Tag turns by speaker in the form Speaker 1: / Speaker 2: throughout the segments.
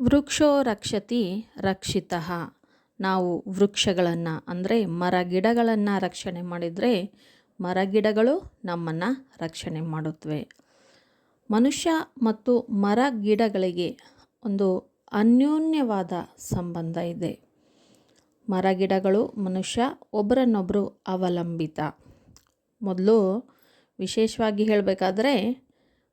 Speaker 1: ವೃಕ್ಷೋ ರಕ್ಷತಿ ರಕ್ಷಿತ. ನಾವು ವೃಕ್ಷಗಳನ್ನು, ಅಂದರೆ ಮರ ಗಿಡಗಳನ್ನು ರಕ್ಷಣೆ ಮಾಡಿದರೆ ಮರ ಗಿಡಗಳು ನಮ್ಮನ್ನು ರಕ್ಷಣೆ ಮಾಡುತ್ತವೆ ಮನುಷ್ಯ ಮತ್ತು ಮರ ಗಿಡಗಳಿಗೆ ಒಂದು ಅನ್ಯೋನ್ಯವಾದ ಸಂಬಂಧ ಇದೆ. ಮರ ಗಿಡಗಳು ಮನುಷ್ಯ ಒಬ್ಬರನ್ನೊಬ್ಬರು ಅವಲಂಬಿತ. ಮೊದಲು ವಿಶೇಷವಾಗಿ ಹೇಳಬೇಕಾದ್ರೆ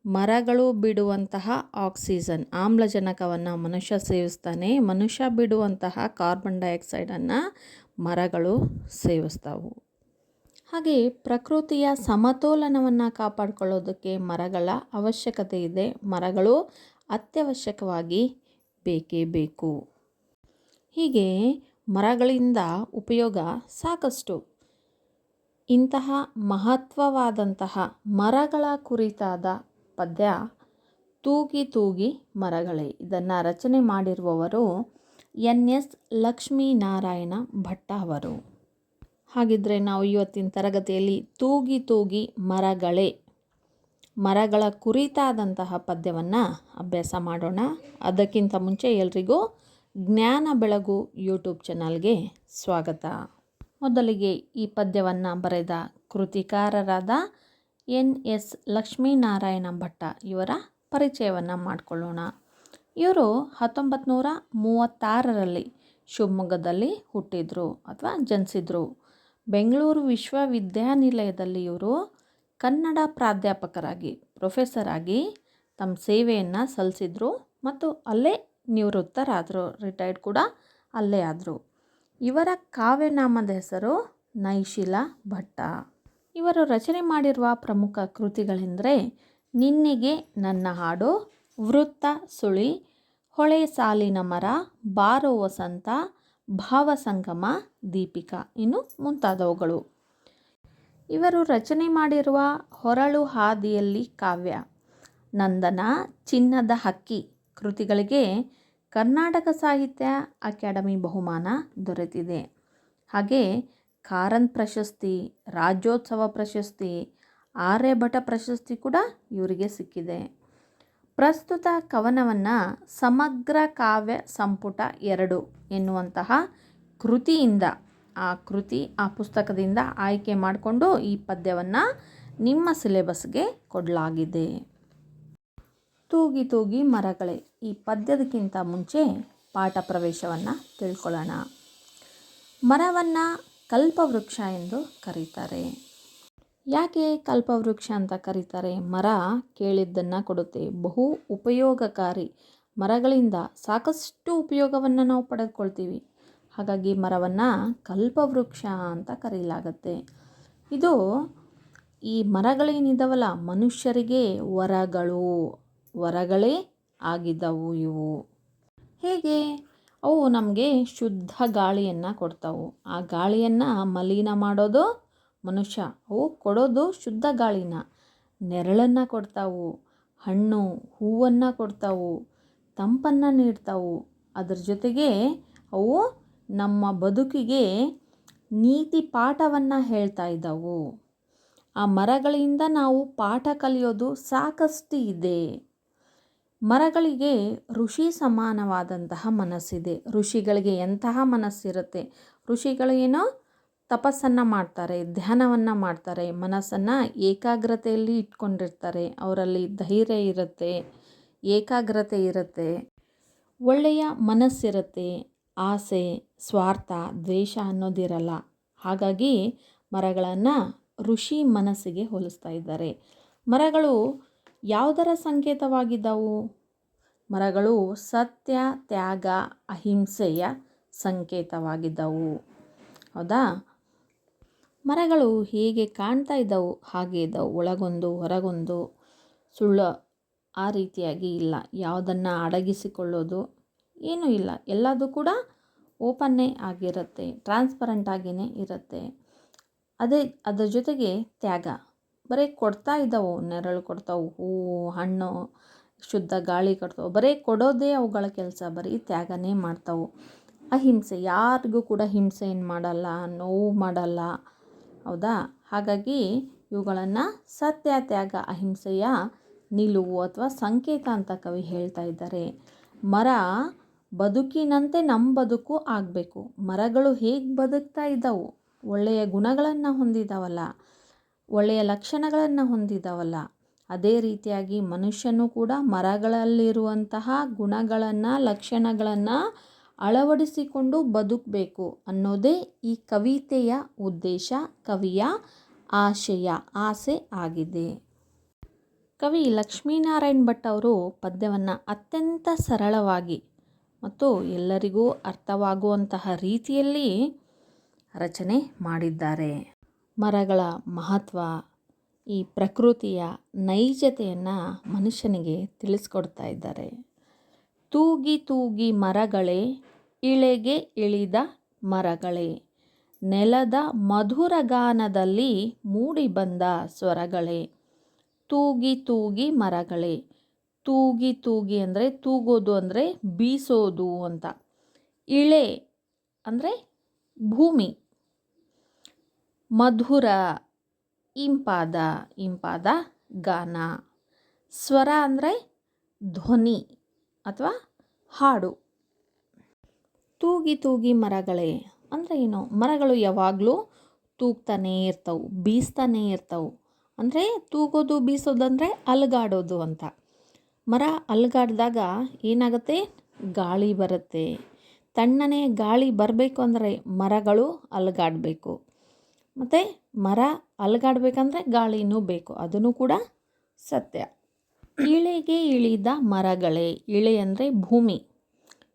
Speaker 1: ಮರಗಳು ಬಿಡುವಂತಹ ಆಕ್ಸಿಜನ್, ಆಮ್ಲಜನಕವನ್ನು ಮನುಷ್ಯ ಸೇವಿಸ್ತಾನೆ. ಮನುಷ್ಯ ಬಿಡುವಂತಹ ಕಾರ್ಬನ್ ಡೈಆಕ್ಸೈಡನ್ನು ಮರಗಳು ಸೇವಿಸ್ತಾವು. ಹಾಗೆ ಪ್ರಕೃತಿಯ ಸಮತೋಲನವನ್ನು ಕಾಪಾಡಿಕೊಳ್ಳೋದಕ್ಕೆ ಮರಗಳ ಅವಶ್ಯಕತೆ ಇದೆ. ಮರಗಳು ಅತ್ಯವಶ್ಯಕವಾಗಿ ಬೇಕೇ ಬೇಕು. ಹೀಗೆ ಮರಗಳಿಂದ ಉಪಯೋಗ ಸಾಕಷ್ಟು. ಇಂತಹ ಮಹತ್ವವಾದಂತಹ ಮರಗಳ ಕುರಿತಾದ ಪದ್ಯ ತೂಗಿ ತೂಗಿ ಮರಗಳೇ. ಇದನ್ನು ರಚನೆ ಮಾಡಿರುವವರು ಎನ್. ಎಸ್. ಲಕ್ಷ್ಮೀನಾರಾಯಣ ಭಟ್ಟ ಅವರು. ಹಾಗಿದ್ರೆ ನಾವು ಇವತ್ತಿನ ತರಗತಿಯಲ್ಲಿ ತೂಗಿ ತೂಗಿ ಮರಗಳೇ, ಮರಗಳ ಕುರಿತಾದಂತಹ ಪದ್ಯವನ್ನು ಅಭ್ಯಾಸ ಮಾಡೋಣ. ಅದಕ್ಕಿಂತ ಮುಂಚೆ ಎಲ್ರಿಗೂ ಜ್ಞಾನ ಬೆಳಗು ಯೂಟ್ಯೂಬ್ ಚಾನಲ್ಗೆ ಸ್ವಾಗತ. ಮೊದಲಿಗೆ ಈ ಪದ್ಯವನ್ನು ಬರೆದ ಕೃತಿಕಾರರಾದ ಎನ್ ಎಸ್ ಲಕ್ಷ್ಮೀನಾರಾಯಣ ಭಟ್ಟ ಇವರ ಪರಿಚಯವನ್ನು ಮಾಡಿಕೊಳ್ಳೋಣ. ಇವರು ಹತ್ತೊಂಬತ್ತು ನೂರ ಮೂವತ್ತಾರರಲ್ಲಿ ಶಿವಮೊಗ್ಗದಲ್ಲಿ ಹುಟ್ಟಿದರು ಅಥವಾ ಜನಿಸಿದರು. ಬೆಂಗಳೂರು ವಿಶ್ವವಿದ್ಯಾನಿಲಯದಲ್ಲಿ ಇವರು ಕನ್ನಡ ಪ್ರಾಧ್ಯಾಪಕರಾಗಿ ಪ್ರೊಫೆಸರ್ ಆಗಿ ತಮ್ಮ ಸೇವೆಯನ್ನು ಸಲ್ಲಿಸಿದ್ರು ಮತ್ತು ಅಲ್ಲೇ ನಿವೃತ್ತರಾದರು ರಿಟೈರ್ಡ್ ಕೂಡ ಅಲ್ಲೇ ಆದರು. ಇವರ ಕಾವ್ಯನಾಮದ ಹೆಸರು ನೈಶಿಲ ಭಟ್ಟ. ಇವರು ರಚನೆ ಮಾಡಿರುವ ಪ್ರಮುಖ ಕೃತಿಗಳೆಂದರೆ ನಿನ್ನೆಗೆ ನನ್ನ ಹಾಡು, ವೃತ್ತ ಸುಳಿ, ಹೊಳೆ ಸಾಲಿನ ಮರ, ಬಾರೋ ವಸಂತ ಭಾವಸಂಗಮ ದೀಪಿಕಾ ಇನ್ನು ಮುಂತಾದವುಗಳು. ಇವರು ರಚನೆ ಮಾಡಿರುವ ಹೊರಳು ಹಾದಿಯಲ್ಲಿ ಕಾವ್ಯ, ನಂದನ ಚಿನ್ನದ ಹಕ್ಕಿ ಕೃತಿಗಳಿಗೆ ಕರ್ನಾಟಕ ಸಾಹಿತ್ಯ ಅಕಾಡೆಮಿ ಬಹುಮಾನ ದೊರೆತಿದೆ. ಹಾಗೆ ಕಾರಂತ್ ಪ್ರಶಸ್ತಿ, ರಾಜ್ಯೋತ್ಸವ ಪ್ರಶಸ್ತಿ ಆರ್ಯಭಟ ಪ್ರಶಸ್ತಿ ಕೂಡ ಇವರಿಗೆ ಸಿಕ್ಕಿದೆ. ಪ್ರಸ್ತುತ ಕವನವನ್ನು ಸಮಗ್ರ ಕಾವ್ಯ ಸಂಪುಟ ಎರಡು ಎನ್ನುವಂತಹ ಕೃತಿಯಿಂದ, ಆ ಕೃತಿ ಆ ಪುಸ್ತಕದಿಂದ ಆಯ್ಕೆ ಮಾಡಿಕೊಂಡು ಈ ಪದ್ಯವನ್ನು ನಿಮ್ಮ ಸಿಲೆಬಸ್ಗೆ ಕೊಡಲಾಗಿದೆ. ತೂಗಿ ತೂಗಿ ಮರಗಳೇ, ಈ ಪದ್ಯದಕ್ಕಿಂತ ಮುಂಚೆ ಪಾಠ ಪ್ರವೇಶವನ್ನು ತಿಳ್ಕೊಳ್ಳೋಣ. ಮರವನ್ನು ಕಲ್ಪವೃಕ್ಷ ಎಂದು ಕರೀತಾರೆ. ಯಾಕೆ ಕಲ್ಪವೃಕ್ಷ ಅಂತ ಕರೀತಾರೆ? ಮರ ಕೇಳಿದ್ದನ್ನು ಕೊಡುತ್ತೆ. ಬಹು ಉಪಯೋಗಕಾರಿ ಮರಗಳಿಂದ ಸಾಕಷ್ಟು ಉಪಯೋಗವನ್ನು ನಾವು ಪಡೆದುಕೊಳ್ತೀವಿ. ಹಾಗಾಗಿ ಮರವನ್ನು ಕಲ್ಪವೃಕ್ಷ ಅಂತ ಕರೆಯಲಾಗತ್ತೆ ಇದು ಈ ಮರಗಳೇನಿದ್ದಾವಲ್ಲ ಮನುಷ್ಯರಿಗೆ ವರಗಳು, ವರಗಳೇ ಆಗಿದ್ದವು ಇವು. ಹೇಗೆ? ಅವು ನಮಗೆ ಶುದ್ಧ ಗಾಳಿಯನ್ನು ಕೊಡ್ತಾವು. ಆ ಗಾಳಿಯನ್ನು ಮಲಿನ ಮಾಡೋದು ಮನುಷ್ಯ. ಅವು ಕೊಡೋದು ಶುದ್ಧ ಗಾಳಿನ. ನೆರಳನ್ನು ಕೊಡ್ತಾವು, ಹಣ್ಣು, ಹೂವನ್ನು ಕೊಡ್ತಾವು, ತಂಪನ್ನು ನೀಡ್ತಾವು. ಅದ್ರ ಜೊತೆಗೆ ಅವು ನಮ್ಮ ಬದುಕಿಗೆ ನೀತಿ ಪಾಠವನ್ನು ಹೇಳ್ತಾ ಇದ್ದಾವು. ಆ ಮರಗಳಿಂದ ನಾವು ಪಾಠ ಕಲಿಯೋದು ಸಾಕಷ್ಟು ಇದೆ ಮರಗಳಿಗೆ ಋಷಿ ಸಮಾನವಾದಂತಹ ಮನಸ್ಸಿದೆ. ಋಷಿಗಳಿಗೆ ಎಂತಹ ಮನಸ್ಸಿರುತ್ತೆ? ಋಷಿಗಳು ಏನೋ ತಪಸ್ಸನ್ನು ಮಾಡ್ತಾರೆ, ಧ್ಯಾನವನ್ನು ಮಾಡ್ತಾರೆ, ಮನಸ್ಸನ್ನು ಏಕಾಗ್ರತೆಯಲ್ಲಿ ಇಟ್ಕೊಂಡಿರ್ತಾರೆ. ಅವರಲ್ಲಿ ಧೈರ್ಯ ಇರುತ್ತೆ, ಏಕಾಗ್ರತೆ ಇರುತ್ತೆ, ಒಳ್ಳೆಯ ಮನಸ್ಸಿರುತ್ತೆ, ಆಸೆ, ಸ್ವಾರ್ಥ, ದ್ವೇಷ ಅನ್ನೋದಿರಲ್ಲ. ಹಾಗಾಗಿ ಮರಗಳನ್ನು ಋಷಿ ಮನಸ್ಸಿಗೆ ಹೋಲಿಸ್ತಾ ಇದ್ದಾರೆ. ಮರಗಳು ಯಾವುದರ ಸಂಕೇತವಾಗಿದ್ದವು? ಮರಗಳು ಸತ್ಯ, ತ್ಯಾಗ, ಅಹಿಂಸೆಯ ಸಂಕೇತವಾಗಿದ್ದವು. ಹೌದಾ? ಮರಗಳು ಹೇಗೆ ಕಾಣ್ತಾ ಇದ್ದವು, ಹಾಗೆ ಇದ್ದವು, ಒಳಗೊಂದು, ಹೊರಗೊಂದು? ಸುಳ್ಳು ಆ ರೀತಿಯಾಗಿ ಇಲ್ಲ. ಯಾವುದನ್ನು ಅಡಗಿಸಿಕೊಳ್ಳೋದು ಏನೂ ಇಲ್ಲ. ಎಲ್ಲದೂ ಕೂಡ ಓಪನ್ನೇ ಆಗಿರುತ್ತೆ, ಟ್ರಾನ್ಸ್ಪರೆಂಟ್ ಆಗಿಯೇ ಇರುತ್ತೆ. ಅದೇ, ಅದರ ಜೊತೆಗೆ ತ್ಯಾಗ. ಬರೀ ಕೊಡ್ತಾ ಇದ್ದಾವೆ, ನೆರಳು ಕೊಡ್ತಾವೆ ಹೂವು ಹಣ್ಣು, ಶುದ್ಧ ಗಾಳಿ ಕೊಡ್ತಾವೆ, ಬರೀ ಕೊಡೋದೇ ಅವುಗಳ ಕೆಲಸ, ಬರೀ ತ್ಯಾಗನೇ ಮಾಡ್ತಾವೆ. ಅಹಿಂಸೆ, ಯಾರಿಗೂ ಕೂಡ ಹಿಂಸೆ ಏನು ಮಾಡಲ್ಲ, ನೋವು ಮಾಡಲ್ಲ, ಹೌದಾ? ಹಾಗಾಗಿ ಇವುಗಳನ್ನು ಸತ್ಯ, ತ್ಯಾಗ, ಅಹಿಂಸೆಯ ನಿಲುವು ಅಥವಾ ಸಂಕೇತ ಅಂತ ಕವಿ ಹೇಳ್ತಾ ಇದ್ದಾರೆ. ಮರ ಬದುಕಿನಂತೆ ನಮ್ಮ ಬದುಕು ಆಗಬೇಕು. ಮರಗಳು ಹೇಗೆ ಬದುಕ್ತಾ ಇದ್ದಾವು? ಒಳ್ಳೆಯ ಗುಣಗಳನ್ನು ಹೊಂದಿದ್ದಾವಲ್ಲ ಒಳ್ಳೆಯ ಲಕ್ಷಣಗಳನ್ನು ಹೊಂದಿದವಲ್ಲ. ಅದೇ ರೀತಿಯಾಗಿ ಮನುಷ್ಯನು ಕೂಡ ಮರಗಳಲ್ಲಿರುವಂತಹ ಗುಣಗಳನ್ನು, ಲಕ್ಷಣಗಳನ್ನು ಅಳವಡಿಸಿಕೊಂಡು ಬದುಕಬೇಕು ಅನ್ನೋದೇ ಈ ಕವಿತೆಯ ಉದ್ದೇಶ, ಕವಿಯ ಆಶಯ, ಆಸೆ ಆಗಿದೆ. ಕವಿ ಲಕ್ಷ್ಮೀನಾರಾಯಣ್ ಭಟ್ ಅವರು ಪದ್ಯವನ್ನು ಅತ್ಯಂತ ಸರಳವಾಗಿ ಮತ್ತು ಎಲ್ಲರಿಗೂ ಅರ್ಥವಾಗುವಂತಹ ರೀತಿಯಲ್ಲಿ ರಚನೆ ಮಾಡಿದ್ದಾರೆ. ಮರಗಳ ಮಹತ್ವ, ಈ ಪ್ರಕೃತಿಯ ನೈಜತೆಯನ್ನು ಮನುಷ್ಯನಿಗೆ ತಿಳಿಸ್ಕೊಡ್ತಾ ಇದ್ದಾರೆ. ತೂಗಿ ತೂಗಿ ಮರಗಳೇ, ಇಳೆಗೆ ಇಳಿದ ಮರಗಳೇ, ನೆಲದ ಮಧುರ ಗಾನದಲ್ಲಿ ಮೂಡಿಬಂದ ಸ್ವರಗಳೇ, ತೂಗಿ ತೂಗಿ ಮರಗಳೇ. ತೂಗಿ ತೂಗಿ ಅಂದರೆ ತೂಗೋದು ಅಂದರೆ ಬೀಸೋದು ಅಂತ. ಇಳೆ ಅಂದರೆ ಭೂಮಿ. ಮಧುರ, ಇಂಪಾದ ಇಂಪಾದ ಗಾನ. ಸ್ವರ ಅಂದರೆ ಧ್ವನಿ ಅಥವಾ ಹಾಡು. ತೂಗಿ ತೂಗಿ ಮರಗಳೇ ಅಂದರೆ ಏನು? ಮರಗಳು ಯಾವಾಗಲೂ ತೂಗ್ತಾನೇ ಇರ್ತವೆ, ಬೀಸ್ತಾನೇ ಇರ್ತವೆ. ಅಂದರೆ ತೂಗೋದು ಬೀಸೋದಂದರೆ ಅಲುಗಾಡೋದು ಅಂತ. ಮರ ಅಲುಗಾಡಿದಾಗ ಏನಾಗುತ್ತೆ? ಗಾಳಿ ಬರುತ್ತೆ. ತಣ್ಣನೆ ಗಾಳಿ ಬರಬೇಕು ಅಂದರೆ ಮರಗಳು ಅಲುಗಾಡಬೇಕು. ಮತ್ತು ಮರ ಅಲಗಾಡಬೇಕಂದ್ರೆ ಗಾಳಿನೂ ಬೇಕು. ಅದನ್ನು ಕೂಡ ಸತ್ಯ. ಇಳೆಗೆ ಇಳಿದ ಮರಗಳೇ, ಇಳೆ ಅಂದರೆ ಭೂಮಿ.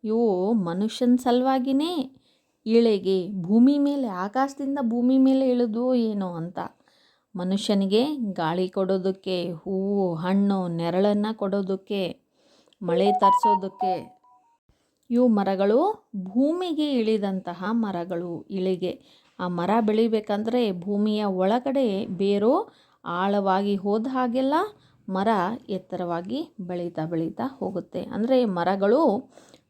Speaker 1: ಇವು ಮನುಷ್ಯನ ಸಲುವಾಗಿಯೇ ಇಳೆಗೆ ಭೂಮಿ ಮೇಲೆ, ಆಕಾಶದಿಂದ ಭೂಮಿ ಮೇಲೆ ಇಳಿದು ಏನೋ ಅಂತ. ಮನುಷ್ಯನಿಗೆ ಗಾಳಿ ಕೊಡೋದಕ್ಕೆ, ಹೂವು, ಹಣ್ಣು, ನೆರಳನ್ನು ಕೊಡೋದಕ್ಕೆ, ಮಳೆ ತರಿಸೋದಕ್ಕೆ. ಇವು ಮರಗಳು ಭೂಮಿಗೆ ಇಳಿದಂತಹ ಮರಗಳು, ಇಳಿಗೆ. ಆ ಮರ ಬೆಳಿಬೇಕಂದ್ರೆ ಭೂಮಿಯ ಒಳಗಡೆ ಬೇರು ಆಳವಾಗಿ ಹೋದ ಹಾಗೆಲ್ಲ ಮರ ಎತ್ತರವಾಗಿ ಬೆಳೀತಾ ಬೆಳೀತಾ ಹೋಗುತ್ತೆ. ಅಂದರೆ ಮರಗಳು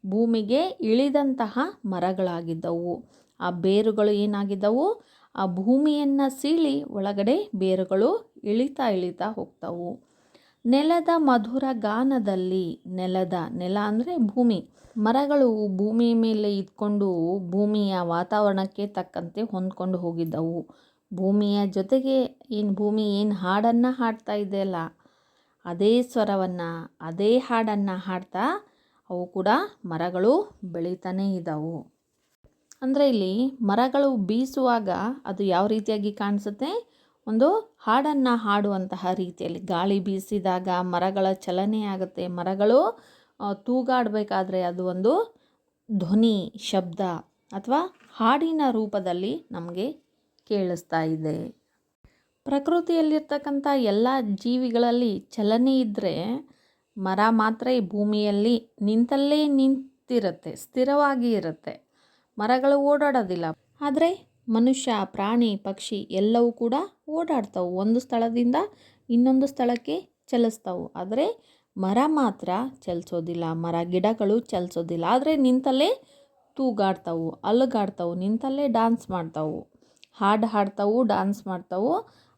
Speaker 1: ಭೂಮಿಗೆ ಇಳಿದಂತಹ ಮರಗಳಾಗಿದ್ದವು. ಆ ಬೇರುಗಳು ಏನಾಗಿದ್ದವು? ಆ ಭೂಮಿಯನ್ನು ಸೀಳಿ ಒಳಗಡೆ ಬೇರುಗಳು ಇಳಿತಾ ಇಳಿತಾ ಹೋಗ್ತವು. ನೆಲದ ಮಧುರ ಗಾನದಲ್ಲಿ, ನೆಲದ ನೆಲ ಅಂದರೆ ಭೂಮಿ. ಮರಗಳು ಭೂಮಿ ಮೇಲೆ ಇದ್ಕೊಂಡು ಭೂಮಿಯ ವಾತಾವರಣಕ್ಕೆ ತಕ್ಕಂತೆ ಹೊಂದ್ಕೊಂಡು ಹೋಗಿದ್ದವು. ಭೂಮಿಯ ಜೊತೆಗೆ ಏನು, ಭೂಮಿ ಏನು ಹಾಡನ್ನು ಹಾಡ್ತಾ ಇದೆಯಲ್ಲ, ಅದೇ ಸ್ವರವನ್ನು, ಅದೇ ಹಾಡನ್ನು ಹಾಡ್ತಾ ಅವು ಕೂಡ ಮರಗಳು ಬೆಳೀತಾನೇ ಇದ್ದವು. ಅಂದರೆ ಇಲ್ಲಿ ಮರಗಳು ಬೀಸುವಾಗ ಅದು ಯಾವ ರೀತಿಯಾಗಿ ಕಾಣಿಸುತ್ತೆ? ಒಂದು ಹಾಡನ್ನು ಹಾಡುವಂತಹ ರೀತಿಯಲ್ಲಿ ಗಾಳಿ ಬೀಸಿದಾಗ ಮರಗಳ ಚಲನೆ ಆಗುತ್ತೆ. ಮರಗಳು ತೂಗಾಡಬೇಕಾದ್ರೆ ಅದು ಒಂದು ಧ್ವನಿ ಶಬ್ದ ಅಥವಾ ಹಾಡಿನ ರೂಪದಲ್ಲಿ ನಮಗೆ ಕೇಳಿಸ್ತಾ ಇದೆ. ಪ್ರಕೃತಿಯಲ್ಲಿರ್ತಕ್ಕಂಥ ಎಲ್ಲ ಜೀವಿಗಳಲ್ಲಿ ಚಲನೆ ಇದ್ದರೆ ಮರ ಮಾತ್ರ ಈ ಭೂಮಿಯಲ್ಲಿ ನಿಂತಲ್ಲೇ ನಿಂತಿರುತ್ತೆ, ಸ್ಥಿರವಾಗಿ ಇರುತ್ತೆ. ಮರಗಳು ಓಡಾಡೋದಿಲ್ಲ. ಆದರೆ ಮನುಷ್ಯ, ಪ್ರಾಣಿ, ಪಕ್ಷಿ ಎಲ್ಲವೂ ಕೂಡ ಓಡಾಡ್ತವೆ. ಒಂದು ಸ್ಥಳದಿಂದ ಇನ್ನೊಂದು ಸ್ಥಳಕ್ಕೆ ಚಲಿಸ್ತವೆ. ಆದರೆ ಮರ ಮಾತ್ರ ಚಲಿಸೋದಿಲ್ಲ. ಮರ ಗಿಡಗಳು ಚಲಿಸೋದಿಲ್ಲ. ಆದರೆ ನಿಂತಲ್ಲೇ ತೂಗಾಡ್ತವೆ, ಅಲುಗಾಡ್ತವೆ, ನಿಂತಲ್ಲೇ ಡಾನ್ಸ್ ಮಾಡ್ತವೆ. ಹಾಡು ಹಾಡ್ತಾವು ಡಾನ್ಸ್ ಮಾಡ್ತಾವು.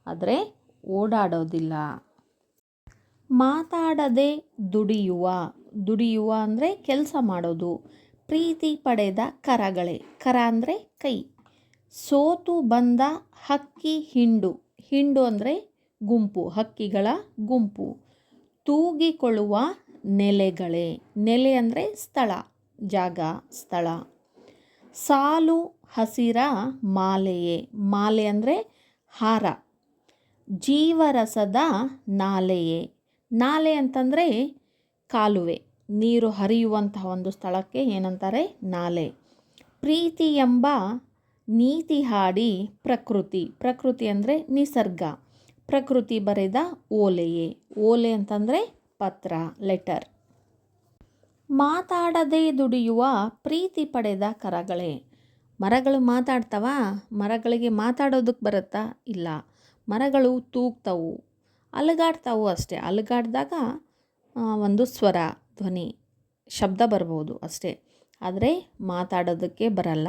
Speaker 1: ಆದರೆ ಓಡಾಡೋದಿಲ್ಲ. ಮಾತಾಡದೆ ದುಡಿಯುವ ದುಡಿಯುವ ಅಂದರೆ ಕೆಲಸ ಮಾಡೋದು. ಪ್ರೀತಿ ಪಡೆದ ಕರಗಳೇ. ಕರ ಅಂದರೆ ಕೈ. ಸೋತು ಬಂದ ಹಕ್ಕಿ ಹಿಂಡು. ಹಿಂಡು ಅಂದರೆ ಗುಂಪು, ಹಕ್ಕಿಗಳ ಗುಂಪು. ತೂಗಿಕೊಳ್ಳುವ ನೆಲೆಗಳೇ. ನೆಲೆ ಅಂದರೆ ಸ್ಥಳ, ಜಾಗ, ಸ್ಥಳ. ಸಾಲು ಹಸಿರ ಮಾಲೆಯೇ. ಮಾಲೆ ಅಂದರೆ ಹಾರ. ಜೀವರಸದ ನಾಲೆಯೇ. ನಾಲೆ ಅಂತಂದರೆ ಕಾಲುವೆ. ನೀರು ಹರಿಯುವಂತಹ ಒಂದು ಸ್ಥಳಕ್ಕೆ ಏನಂತಾರೆ? ನಾಲೆ. ಪ್ರೀತಿ ಎಂಬ ನೀತಿ ಹಾಡಿ ಪ್ರಕೃತಿ. ಪ್ರಕೃತಿ ಅಂದರೆ ನಿಸರ್ಗ. ಪ್ರಕೃತಿ ಬರೆದ ಓಲೆಯೇ. ಓಲೆ ಅಂತಂದರೆ ಪತ್ರ, ಲೆಟರ್. ಮಾತಾಡದೆ ದುಡಿಯುವ ಪ್ರೀತಿ ಪಡೆದ ಕರಗಳೇ. ಮರಗಳು ಮಾತಾಡ್ತವ? ಮರಗಳಿಗೆ ಮಾತಾಡೋದಕ್ಕೆ ಬರುತ್ತಾ? ಇಲ್ಲ. ಮರಗಳು ತೂಗ್ತವು. ಅಲುಗಾಡ್ತಾವು ಅಷ್ಟೇ. ಅಲುಗಾಡ್ದಾಗ ಒಂದು ಸ್ವರ, ಧ್ವನಿ, ಶಬ್ದ ಬರ್ಬೋದು ಅಷ್ಟೇ. ಆದರೆ ಮಾತಾಡೋದಕ್ಕೆ ಬರಲ್ಲ.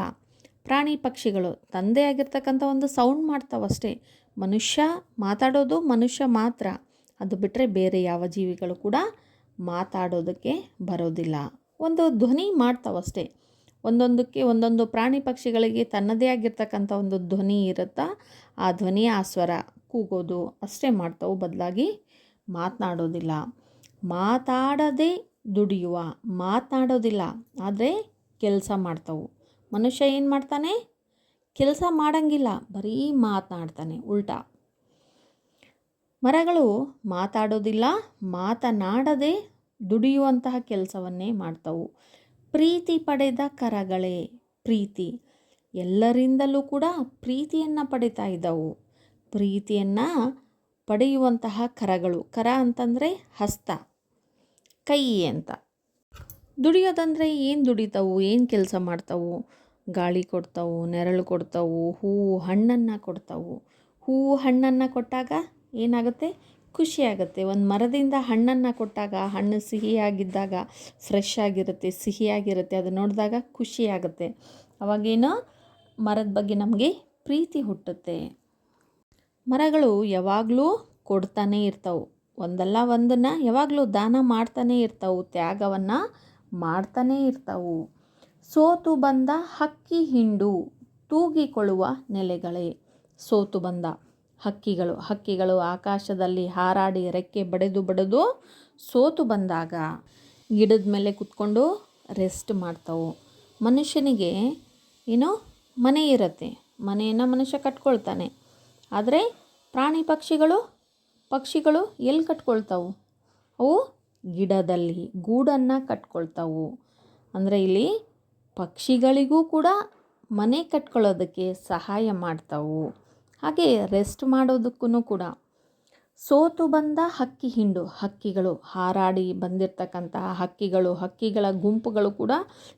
Speaker 1: ಪ್ರಾಣಿ ಪಕ್ಷಿಗಳು ತಂದೆ ಆಗಿರ್ತಕ್ಕಂಥ ಒಂದು ಸೌಂಡ್ ಮಾಡ್ತಾವಷ್ಟೇ ಮನುಷ್ಯ ಮಾತಾಡೋದು ಮನುಷ್ಯ ಮಾತ್ರ. ಅದು ಬಿಟ್ಟರೆ ಬೇರೆ ಯಾವ ಜೀವಿಗಳು ಕೂಡ ಮಾತಾಡೋದಕ್ಕೆ ಬರೋದಿಲ್ಲ. ಒಂದು ಧ್ವನಿ ಮಾಡ್ತಾವಷ್ಟೇ ಒಂದೊಂದಕ್ಕೆ ಒಂದೊಂದು ಪ್ರಾಣಿ ಪಕ್ಷಿಗಳಿಗೆ ತನ್ನದೇ ಆಗಿರ್ತಕ್ಕಂಥ ಒಂದು ಧ್ವನಿ ಇರುತ್ತಾ, ಆ ಧ್ವನಿ ಆ ಸ್ವರ ಕೂಗೋದು ಅಷ್ಟೇ ಮಾಡ್ತಾವೆ, ಬದಲಾಗಿ ಮಾತನಾಡೋದಿಲ್ಲ. ಮಾತಾಡದೆ ದುಡಿಯುವ ಮಾತನಾಡೋದಿಲ್ಲ, ಆದರೆ ಕೆಲಸ ಮಾಡ್ತಾವೆ. ಮನುಷ್ಯ ಏನು ಮಾಡ್ತಾನೆ? ಕೆಲಸ ಮಾಡಂಗಿಲ್ಲ, ಬರೀ ಮಾತನಾಡ್ತಾನೆ, ಉಲ್ಟಾ. ಮರಗಳು ಮಾತಾಡೋದಿಲ್ಲ, ಮಾತನಾಡದೆ ದುಡಿಯುವಂತಹ ಕೆಲಸವನ್ನೇ ಮಾಡ್ತವು. ಪ್ರೀತಿ ಪಡೆದ ಕರಗಳೇ ಪ್ರೀತಿ. ಎಲ್ಲರಿಂದಲೂ ಕೂಡ ಪ್ರೀತಿಯನ್ನು ಪಡಿತಾ ಇದ್ದವು. ಪ್ರೀತಿಯನ್ನು ಪಡೆಯುವಂತಹ ಕರಗಳು. ಕರ ಅಂತಂದರೆ ಹಸ್ತ, ಕೈ ಅಂತ. ದುಡಿಯೋದಂದರೆ ಏನು ದುಡಿತಾವು? ಏನು ಕೆಲಸ ಮಾಡ್ತಾವು? ಗಾಳಿ ಕೊಡ್ತಾವು, ನೆರಳು ಕೊಡ್ತಾವು, ಹೂವು ಹಣ್ಣನ್ನು ಕೊಡ್ತಾವು. ಹೂವು ಹಣ್ಣನ್ನು ಕೊಟ್ಟಾಗ ಏನಾಗುತ್ತೆ? ಖುಷಿಯಾಗುತ್ತೆ ಒಂದು ಮರದಿಂದ ಹಣ್ಣನ್ನು ಕೊಟ್ಟಾಗ, ಹಣ್ಣು ಸಿಹಿಯಾಗಿದ್ದಾಗ ಫ್ರೆಶ್ ಆಗಿರುತ್ತೆ, ಸಿಹಿಯಾಗಿರುತ್ತೆ. ಅದು ನೋಡಿದಾಗ ಖುಷಿಯಾಗುತ್ತೆ ಅವಾಗೇನೋ? ಮರದ ಬಗ್ಗೆ ನಮಗೆ ಪ್ರೀತಿ ಹುಟ್ಟುತ್ತೆ. ಮರಗಳು ಯಾವಾಗಲೂ ಕೊಡ್ತಾನೆ ಇರ್ತಾವೆ. ಒಂದಲ್ಲ ಒಂದನ್ನು ಯಾವಾಗಲೂ ದಾನ ಮಾಡ್ತಾನೆ ಇರ್ತಾವೆ. ತ್ಯಾಗವನ್ನು ಮಾಡ್ತಾನೇ ಇರ್ತಾವು. ಸೋತು ಬಂದ ಹಕ್ಕಿ ಹಿಂಡು ತೂಗಿಕೊಳ್ಳುವ ನೆಲೆಗಳೇ. ಸೋತು ಬಂದ ಹಕ್ಕಿಗಳು ಹಕ್ಕಿಗಳು ಆಕಾಶದಲ್ಲಿ ಹಾರಾಡಿ ರೆಕ್ಕೆ ಬಡೆದು ಬಡಿದು ಸೋತು ಬಂದಾಗ ಗಿಡದ ಮೇಲೆ ಕುತ್ಕೊಂಡು ರೆಸ್ಟ್ ಮಾಡ್ತಾವು. ಮನುಷ್ಯನಿಗೆ ಏನು ಮನೆ ಇರುತ್ತೆ, ಮನೆಯನ್ನು ಮನುಷ್ಯ ಕಟ್ಕೊಳ್ತಾನೆ. ಆದರೆ ಪ್ರಾಣಿ ಪಕ್ಷಿಗಳು ಪಕ್ಷಿಗಳು ಎಲ್ಲಿ ಕಟ್ಕೊಳ್ತಾವು? ಅವು ಗಿಡದಲ್ಲಿ ಗೂಡನ್ನು ಕಟ್ಕೊಳ್ತಾವು. ಅಂದರೆ ಇಲ್ಲಿ ಪಕ್ಷಿಗಳಿಗೂ ಕೂಡ ಮನೆ ಕಟ್ಕೊಳ್ಳೋದಕ್ಕೆ ಸಹಾಯ ಮಾಡ್ತಾವು. ಹಾಗೆ ರೆಸ್ಟ್ ಮಾಡೋದಕ್ಕೂ ಕೂಡ. ಸೋತು ಬಂದ ಹಕ್ಕಿ ಹಿಂಡು, ಹಕ್ಕಿಗಳು, ಹಾರಾಡಿ ಬಂದಿರತಕ್ಕಂತಹ ಹಕ್ಕಿಗಳು, ಹಕ್ಕಿಗಳ ಗುಂಪುಗಳು ಕೂಡ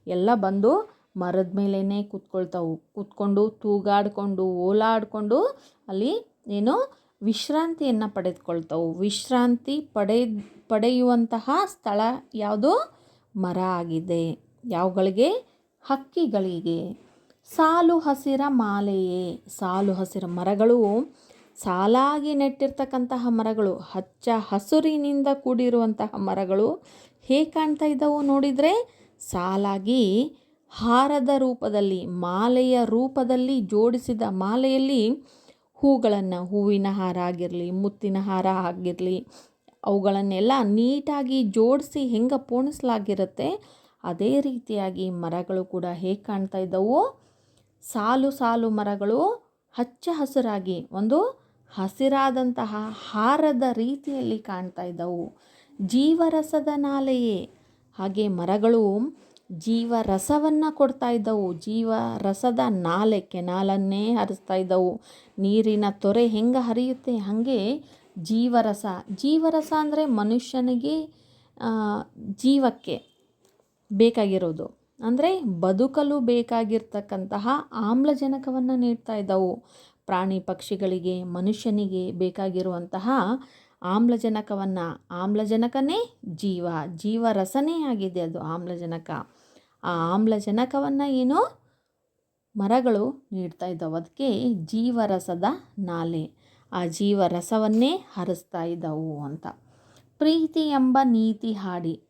Speaker 1: ಎಲ್ಲ ಬಂದು ಮರದ ಮೇಲೇ ಕೂತ್ಕೊಳ್ತಾವು. ಕೂತ್ಕೊಂಡು ತೂಗಾಡಿಕೊಂಡು, ಓಲಾಡಿಕೊಂಡು ಅಲ್ಲಿ ಏನು ವಿಶ್ರಾಂತಿಯನ್ನು ಪಡೆದುಕೊಳ್ತಾವು. ವಿಶ್ರಾಂತಿ ಪಡೆ, ಪಡೆಯುವಂತಹ ಸ್ಥಳ ಯಾವುದು? ಮರ ಆಗಿದೆ. ಯಾವುಗಳಿಗೆ? ಹಕ್ಕಿಗಳಿಗೆ ಸಾಲು ಹಸಿರ ಮಾಲೆಯೇ. ಸಾಲು ಹಸಿರ ಮರಗಳು, ಸಾಲಾಗಿ ನೆಟ್ಟಿರ್ತಕ್ಕಂತಹ ಮರಗಳು, ಹಚ್ಚ ಹಸುರಿನಿಂದ ಕೂಡಿರುವಂತಹ ಮರಗಳು ಹೇಗೆ ಕಾಣ್ತಾ ಇದ್ದವು ನೋಡಿದರೆ, ಸಾಲಾಗಿ ಹಾರದ ರೂಪದಲ್ಲಿ, ಮಾಲೆಯ ರೂಪದಲ್ಲಿ ಜೋಡಿಸಿದ ಮಾಲೆಯಲ್ಲಿ ಹೂಗಳನ್ನು, ಹೂವಿನ ಹಾರ ಆಗಿರಲಿ, ಮುತ್ತಿನ ಹಾರ ಆಗಿರಲಿ, ಅವುಗಳನ್ನೆಲ್ಲ ನೀಟಾಗಿ ಜೋಡಿಸಿ ಹೆಂಗೆ ಪೋಣಿಸಲಾಗಿರುತ್ತೆ ಅದೇ ರೀತಿಯಾಗಿ ಮರಗಳು ಕೂಡ ಹೇಗೆ ಕಾಣ್ತಾ ಇದ್ದವು? ಸಾಲು ಸಾಲು ಮರಗಳು ಹಚ್ಚ ಹಸಿರಾಗಿ, ಒಂದು ಹಸಿರಾದಂತಹ ಹಾರದ ರೀತಿಯಲ್ಲಿ ಕಾಣ್ತಾ ಇದ್ದವು. ಜೀವರಸದ ನಾಲೆಯೇ. ಹಾಗೆ ಮರಗಳು ಜೀವರಸವನ್ನು ಕೊಡ್ತಾ ಇದ್ದವು. ಜೀವರಸದ ನಾಲೆ, ಕೆನಾಲನ್ನೇ ಹರಿಸ್ತಾ ಇದ್ದವು. ನೀರಿನ ತೊರೆ ಹೆಂಗೆ ಹರಿಯುತ್ತೆ? ಹಾಗೆ ಜೀವರಸ. ಜೀವರಸ ಅಂದರೆ ಮನುಷ್ಯನಿಗೆ ಜೀವಕ್ಕೆ. ಬೇಕಾಗಿರೋದು. ಅಂದರೆ ಬದುಕಲು ಬೇಕಾಗಿರ್ತಕ್ಕಂತಹ ಆಮ್ಲಜನಕವನ್ನು ನೀಡ್ತಾ ಇದ್ದವು. ಪ್ರಾಣಿ ಪಕ್ಷಿಗಳಿಗೆ, ಮನುಷ್ಯನಿಗೆ ಬೇಕಾಗಿರುವಂತಹ ಆಮ್ಲಜನಕವನ್ನು. ಆಮ್ಲಜನಕನೇ ಜೀವ. ಜೀವರಸನೇ ಆಗಿದೆ ಅದು ಆಮ್ಲಜನಕ. ಆ ಆಮ್ಲಜನಕವನ್ನು ಏನು? ಮರಗಳು ನೀಡ್ತಾ ಇದ್ದಾವೆ. ಅದಕ್ಕೆ ಜೀವರಸದ ನಾಲೆ. ಆ ಜೀವರಸವನ್ನೇ ಹರಿಸ್ತಾ ಇದ್ದವು ಅಂತ. ಪ್ರೀತಿ ಎಂಬ ನೀತಿ ಹಾಡಿ.